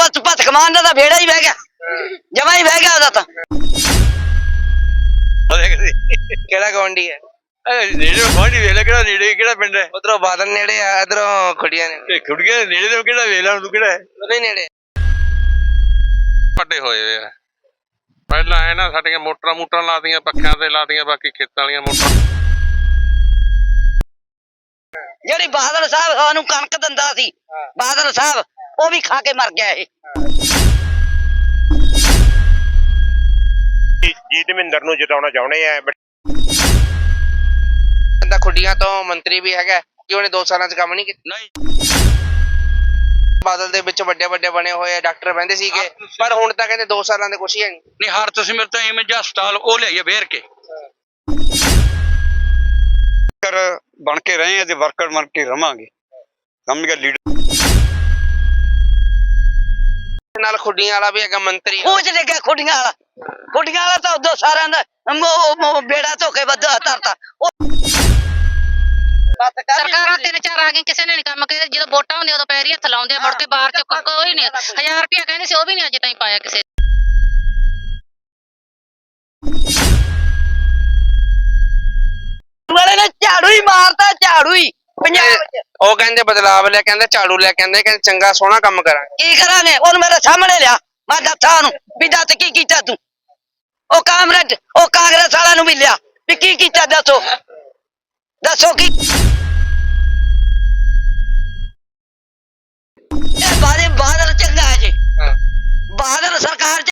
ਬਸ ਪਤ ਕਮਾਨ ਦਾ ਵਿਹੜਾ ਹੀ ਬਹਿ ਗਿਆ। ਜਮਾ ਹੀ ਬਹਿ ਗਿਆ ਉਹਦਾ ਤਾਂ। ਕਿਹੜਾ ਗਵੰਡੀ ਹੈ? ਨੇੜੇ ਫਾਂਡੀ ਵੇਲੇ ਕਿਹੜਾ ਨੇੜੇ ਕਿਹੜਾ ਪਿੰਡ ਹੈ। ਉਧਰੋਂ ਬਾਦਲ ਨੇੜੇ ਆ ਇਧਰੋਂ ਖੁੜੀਆਂ ਨੇ। ਇਹ ਖੁੜੀਆਂ ਨੇੜੇ ਤੋਂ ਕਿਹੜਾ ਵੇਲਾ ਤੂੰ ਕਿਹੜਾ ਹੈ। ਨਹੀਂ ਨੇੜੇ। ਵੱਡੇ ਹੋਏ ਵੇ ਆ। ਪਹਿਲਾਂ ਐ ਨਾ ਸਾਡੀਆਂ ਮੋਟਰਾਂ ਮੋਟਰਾਂ ਲਾਤੀਆਂ ਪੱਖਿਆਂ ਤੇ ਲਾਤੀਆਂ ਬਾਕੀ ਖੇਤਾਂ ਵਾਲੀਆਂ ਮੋਟਰਾਂ। ਜਿਹੜੀ ਬਾਦਲ ਸਾਹਿਬ ਸਾਨੂੰ ਕਣਕ ਦਿੰਦਾ ਸੀ ਬਾਦਲ ਸਾਹਿਬ ਉਹ ਵੀ ਖਾ ਕੇ ਮਰ ਗਿਆ ਇਹ। ਜੀਤਮਿੰਦਰ ਨੂੰ ਜਿਤਾਉਣਾ ਚਾਹੁੰਦੇ ਆ ਕਹਿੰਦਾ ਖੁੱਡੀਆਂ ਤੋਂ ਮੰਤਰੀ ਵੀ ਹੈਗਾ ਕਿ ਉਹਨੇ 2 ਸਾਲਾਂ 'ਚ ਕੰਮ ਨਹੀਂ ਕੀਤਾ। ਨਹੀਂ। ਬਾਦਲ ਦੇ ਵਿੱਚ ਵੱਡੇ ਵੱਡੇ ਬਣੇ ਹੋਏ ਆ, ਡਾਕਟਰ ਕਹਿੰਦੇ ਸੀਗੇ ਪਰ ਹੁਣ ਤਾਂ ਕਹਿੰਦੇ 2 ਸਾਲਾਂ ਦੇ ਕੁਛ ਹੀ ਹੈ ਨਹੀਂ। ਨਹੀਂ ਹਰ ਤੁਸੀਂ ਮੇਰੇ ਤਾਂ ਇਵੇਂ ਜਿਹਾ ਹਸਪਤਾਲ ਉਹ ਲਿਆਈਏ ਵੇਰ ਕੇ। ਕਰ ਬਣ ਕੇ ਰਹੇ ਆ ਤੇ ਵਰਕਰ ਬਣ ਕੇ ਰਵਾਂਗੇ। ਸਮਝ ਗਿਆ ਲੀਡਰ ਨਾਲ ਖੁੱਡੀਆਂ ਵਾਲਾ ਵੀ ਹੈਗਾ ਮੰਤਰੀ ਖੂਚ ਲੱਗਿਆ ਖੁੱਡੀਆਂ ਵਾਲਾ। ਖੁੱਡੀਆਂ ਵਾਲਾ ਤਾਂ ਉਦੋਂ ਸਾਰਿਆਂ ਦਾ ਮੋ- ਮੋ- ਬੇੜਾ ਧੋਕੇ ਵੱਧ ਧਰਤਾ। ਉਹ ਸਰਕਾਰਾਂ ਤਿੰਨ ਚਾਰ ਆ ਗਈਆਂ ਕਿਸੇ ਨੇ ਨਹੀਂ ਕੰਮ ਕਰਿਆ ਜਦੋਂ ਵੋਟਾਂ ਹੁੰਦੀਆਂ ਉਦੋਂ ਪੈਰੀ ਹੱਥ ਲਾਉਂਦੇ ਆ, ਮੁੜ ਕੇ ਬਾਹਰ ਚ ਕੋ- ਕੋਈ ਨਹੀਂ 1000 ਰੁਪਇਆ ਕਹਿੰਦੇ ਸੀ ਉਹ ਵੀ ਨਹੀਂ ਅਜੇ ਤਾਈਂ ਪਾਇਆ ਕਿਸੇ ਨੇ। ਵਾਲੇ ਨੇ ਝਾੜੂ ਹੀ ਮਾਰਤਾ ਝਾੜੂ ਹੀ। ਪੰਜਾਬ ਚ ਉਹ ਕਹਿੰਦੇ ਬਦਲਾਵ ਲੈ ਕਹਿੰਦੇ ਝਾੜੂ ਲੈ ਕਹਿੰਦੇ ਕਹਿੰਦੇ ਚੰਗਾ ਸੋਹਣਾ ਕੰਮ ਕਰਾਂਗੇ। ਕੀ ਕਰਾਂਗੇ? ਉਹਨੂੰ ਮੇਰੇ ਸਾਹਮਣੇ ਲਿਆ ਮੈਂ ਦੱਸਾਂ ਉਹਨੂੰ ਵੀ ਦੱਸ ਕੀ ਕੀਤਾ ਤੂੰ। ਉਹ ਕਾਮਰੇਡ ਉਹ ਕਾਂਗਰਸ ਵਾਲਿਆਂ ਨੂੰ ਵੀ ਲਿਆ ਵੀ ਕੀ ਕੀਤਾ ਦੱਸੋ? ਦੱਸੋ ਕੀ? ਇਹ ਬਾਰੇ ਬਾਦਲ ਚੰਗਾ ਹੈ ਜੀ। ਬਾਦਲ ਸਰਕਾਰ ਚ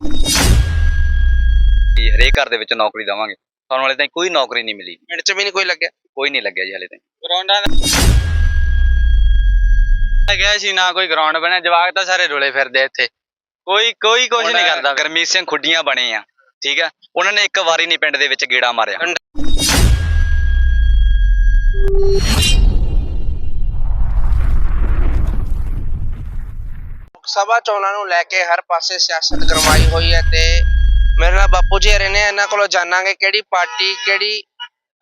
ਜੀ ਹਰੇਕ ਘਰ ਦੇ ਵਿੱਚ ਨੌਕਰੀ ਦਵਾਂਗੇ। ਸਾਨੂੰ ਹਾਲੇ ਤਾਈਂ ਕੋਈ ਨੌਕਰੀ ਨਹੀਂ ਮਿਲੀ। ਪਿੰਡ 'ਚ ਵੀ ਨਹੀਂ ਕੋਈ ਲੱਗਿਆ? ਕੋਈ ਨਹੀਂ ਲੱਗਿਆ ਜੀ ਹਾਲੇ ਤਾਈਂ। ਗਰਾਊਂਡਾਂ ਗਿਆ ਸੀ ਨਾ ਕੋਈ ਗਰਾਊਂਡ ਬਣਿਆ ਜਵਾਕ ਤਾਂ ਸਾਰੇ ਰੁਲੇ ਫਿਰਦੇ ਇੱਥੇ। ਕੋਈ ਕੋਈ ਕੁਝ ਨਹੀਂ ਕਰਦਾ। ਗਰਮੀਤ ਸਿੰਘ ਖੁੱਡੀਆਂ ਬਣੇ ਆ ਠੀਕ ਆ? ਉਹਨਾਂ ਨੇ ਇੱਕ ਵਾਰੀ ਨਹੀਂ ਪਿੰਡ ਦੇ ਵਿੱਚ ਗੇੜਾ ਮਾਰਿਆ। ਸਭਾ ਚੋਣਾਂ ਨੂੰ ਲੈ ਕੇ ਹਰ ਪਾਸੇ ਸਿਆਸਤ ਗਰਮਾਈ ਹੋਈ ਹੈ ਤੇ ਮੇਰੇ ਨਾਲ ਬਾਪੂ ਜੀ ਹਰੇ ਨੇ ਇਹਨਾਂ ਕੋਲੋਂ ਜਾਣਾਂਗੇ ਕਿਹੜੀ ਪਾਰਟੀ ਕਿਹੜੀ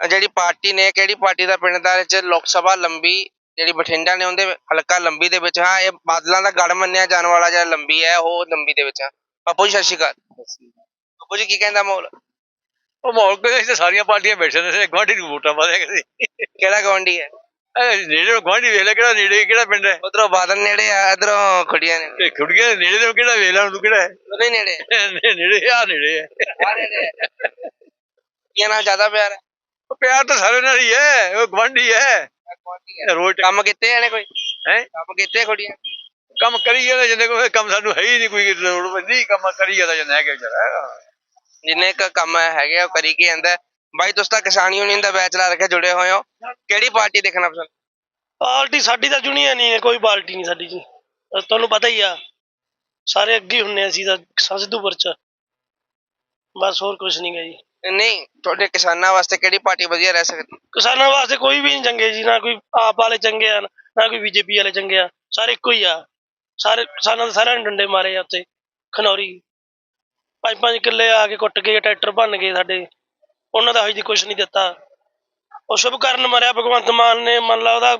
ਜਿਹੜੀ ਪਾਰਟੀ ਨੇ ਕਿਹੜੀ ਪਾਰਟੀ ਦਾ ਪਿੰਡ ਦਾ ਵਿੱਚ ਲੋਕ ਸਭਾ ਲੰਬੀ ਜਿਹੜੀ ਬਠਿੰਡਾ ਨੇ ਉਹਦੇ ਹਲਕਾ ਲੰਬੀ ਦੇ ਵਿੱਚ ਹਾਂ ਇਹ ਬਾਦਲਾਂ ਦਾ ਗੜ ਮੰਨਿਆ ਜਾਣ ਵਾਲਾ ਜਿਹੜਾ ਲੰਬੀ ਹੈ ਉਹ ਲੰਬੀ ਦੇ ਵਿੱਚ ਆ। ਬਾਪੂ ਜੀ ਸਤਿ ਸ਼੍ਰੀ ਅਕਾਲ। ਬਾਪੂ ਜੀ ਕੀ ਕਹਿੰਦਾ ਮਾਹੌਲ? ਉਹ ਮਾਹੌਲ ਕੋਈ ਸਾਰੀਆਂ ਪਾਰਟੀਆਂ ਬੈਠੇ ਨੇ ਸੇ ਗਵਾਂਢੀ ਨੂੰ ਵੋਟਾਂ ਪਾਦੇ ਕਿਹੜਾ ਗਵੰਡੀ ਹੈ? ਇਹ ਨੇੜੇ ਗਵਾਂਢੀ ਵੇਲੇ ਕਿਹੜਾ ਨੇੜੇ ਕਿਹੜਾ ਪਿੰਡ ਹੈ ਉਧਰੋਂ ਬਾਦਲ ਨੇੜੇ ਆ ਇਧਰੋਂ ਖੁੜੀਆਂ ਨੇ ਖੁੜੀਆਂ ਨੇੜੇ ਤੋਂ ਕਿਹੜਾ ਵੇਲਾ ਤੂੰ ਕਿਹੜਾ ਹੈ ਨਹੀਂ ਨੇੜੇ ਨੇੜੇ ਆ ਨੇੜੇ ਹੈ ਆ ਨੇੜੇ ਇਹ ਨਾਲ ਜ਼ਿਆਦਾ ਪਿਆਰ ਹੈ ਉਹ ਪਿਆਰ ਤਾਂ ਸਾਰੇ ਨਾਲ ਹੀ ਹੈ ਉਹ ਗਵਾਂਢੀ ਹੈ ਰੋਜ਼ ਕੰਮ ਕੀਤੇ ਇਹਨੇ ਕੋਈ ਹੈ ਕੰਮ ਕੀਤੇ ਖੁੜੀਆਂ ਕੰਮ ਕਰੀ ਜਾਂਦਾ ਜਿੰਨੇ ਕੋਈ ਕੰਮ ਸਾਨੂੰ ਹੈ ਹੀ ਨਹੀਂ ਕੋਈ ਲੋੜ ਪੈਂਦੀ ਕੰਮ ਕਰੀ ਜਾਂਦਾ ਜਿੰਨਾ ਹੈਗਾ ਵਿਚਾਰਾ ਜਿੰਨੇ ਕ ਕੰਮ ਹੈਗੇ ਆ ਉਹ ਕਰੀ ਕੇ ਆਂਦਾ ਬਾਈ ਤੁਸੀਂ ਤਾਂ ਕਿਸਾਨ ਯੂਨੀਅਨ ਦਾ ਬੈਚ ਲਾ ਰੱਖਿਆ ਜੁੜੇ ਹੋਏ ਹੋ। ਕਿਹੜੀ ਪਾਰਟੀ ਦੇਖਣਾ ਪਸੰਦ? ਪਾਰਟੀ ਸਾਡੀ ਤਾਂ ਯੂਨੀਅਨ ਹੀ ਹੈ ਕੋਈ ਪਾਰਟੀ ਨਹੀਂ ਸਾਡੀ ਜੀ। ਅਹ ਤੁਹਾਨੂੰ ਪਤਾ ਹੀ ਆ ਸਾਰੇ ਅੱਗੇ ਹੀ ਹੁੰਨੇ ਆ ਅਸੀਂ ਤਾਂ ਸਿੱਧੂਪੁਰ ਚ ਬਸ ਹੋਰ ਕੁਝ ਨਹੀਂ ਗਾ ਜੀ। ਨਹੀਂ ਤੁਹਾਡੇ ਕਿਸਾਨਾਂ ਵਾਸਤੇ ਕਿਹੜੀ ਪਾਰਟੀ ਵਧੀਆ ਰਹਿ ਸਕਦੀ? ਕਿਸਾਨਾਂ ਵਾਸਤੇ ਕੋਈ ਵੀ ਨਹੀਂ ਚੰਗੇ ਜੀ ਨਾ ਕੋਈ ਆਪ ਵਾਲੇ ਚੰਗੇ ਆ ਨਾ ਕੋਈ ਬੀਜੇਪੀ ਵਾਲੇ ਚੰਗੇ ਆ ਸਾਰੇ ਇੱਕੋ ਹੀ ਆ। ਸਾਰੇ ਕਿਸਾਨਾਂ ਦੇ ਸਾਰਿਆਂ ਨੇ ਡੰਡੇ ਮਾਰੇ ਆ ਉੱਤੇ। ਖਨੌਰੀ। ਪੰਜ ਪੰਜ ਕਿੱਲੇ ਆ ਕੇ ਕੁੱਟ ਕੇ ਟਰੈਕਟਰ ਭੰਨ ਗਏ ਸਾਡੇ। ਉਹਨਾਂ ਦਾ ਹਜੇ ਕੁਝ ਨਹੀਂ ਦਿੱਤਾ। ਉਹ ਸ਼ੁਭ ਕਰਨ ਮਰਿਆ ਭਗਵੰਤ ਮਾਨ ਨੇ ਮੰਨ ਲਾ ਉਹਦਾ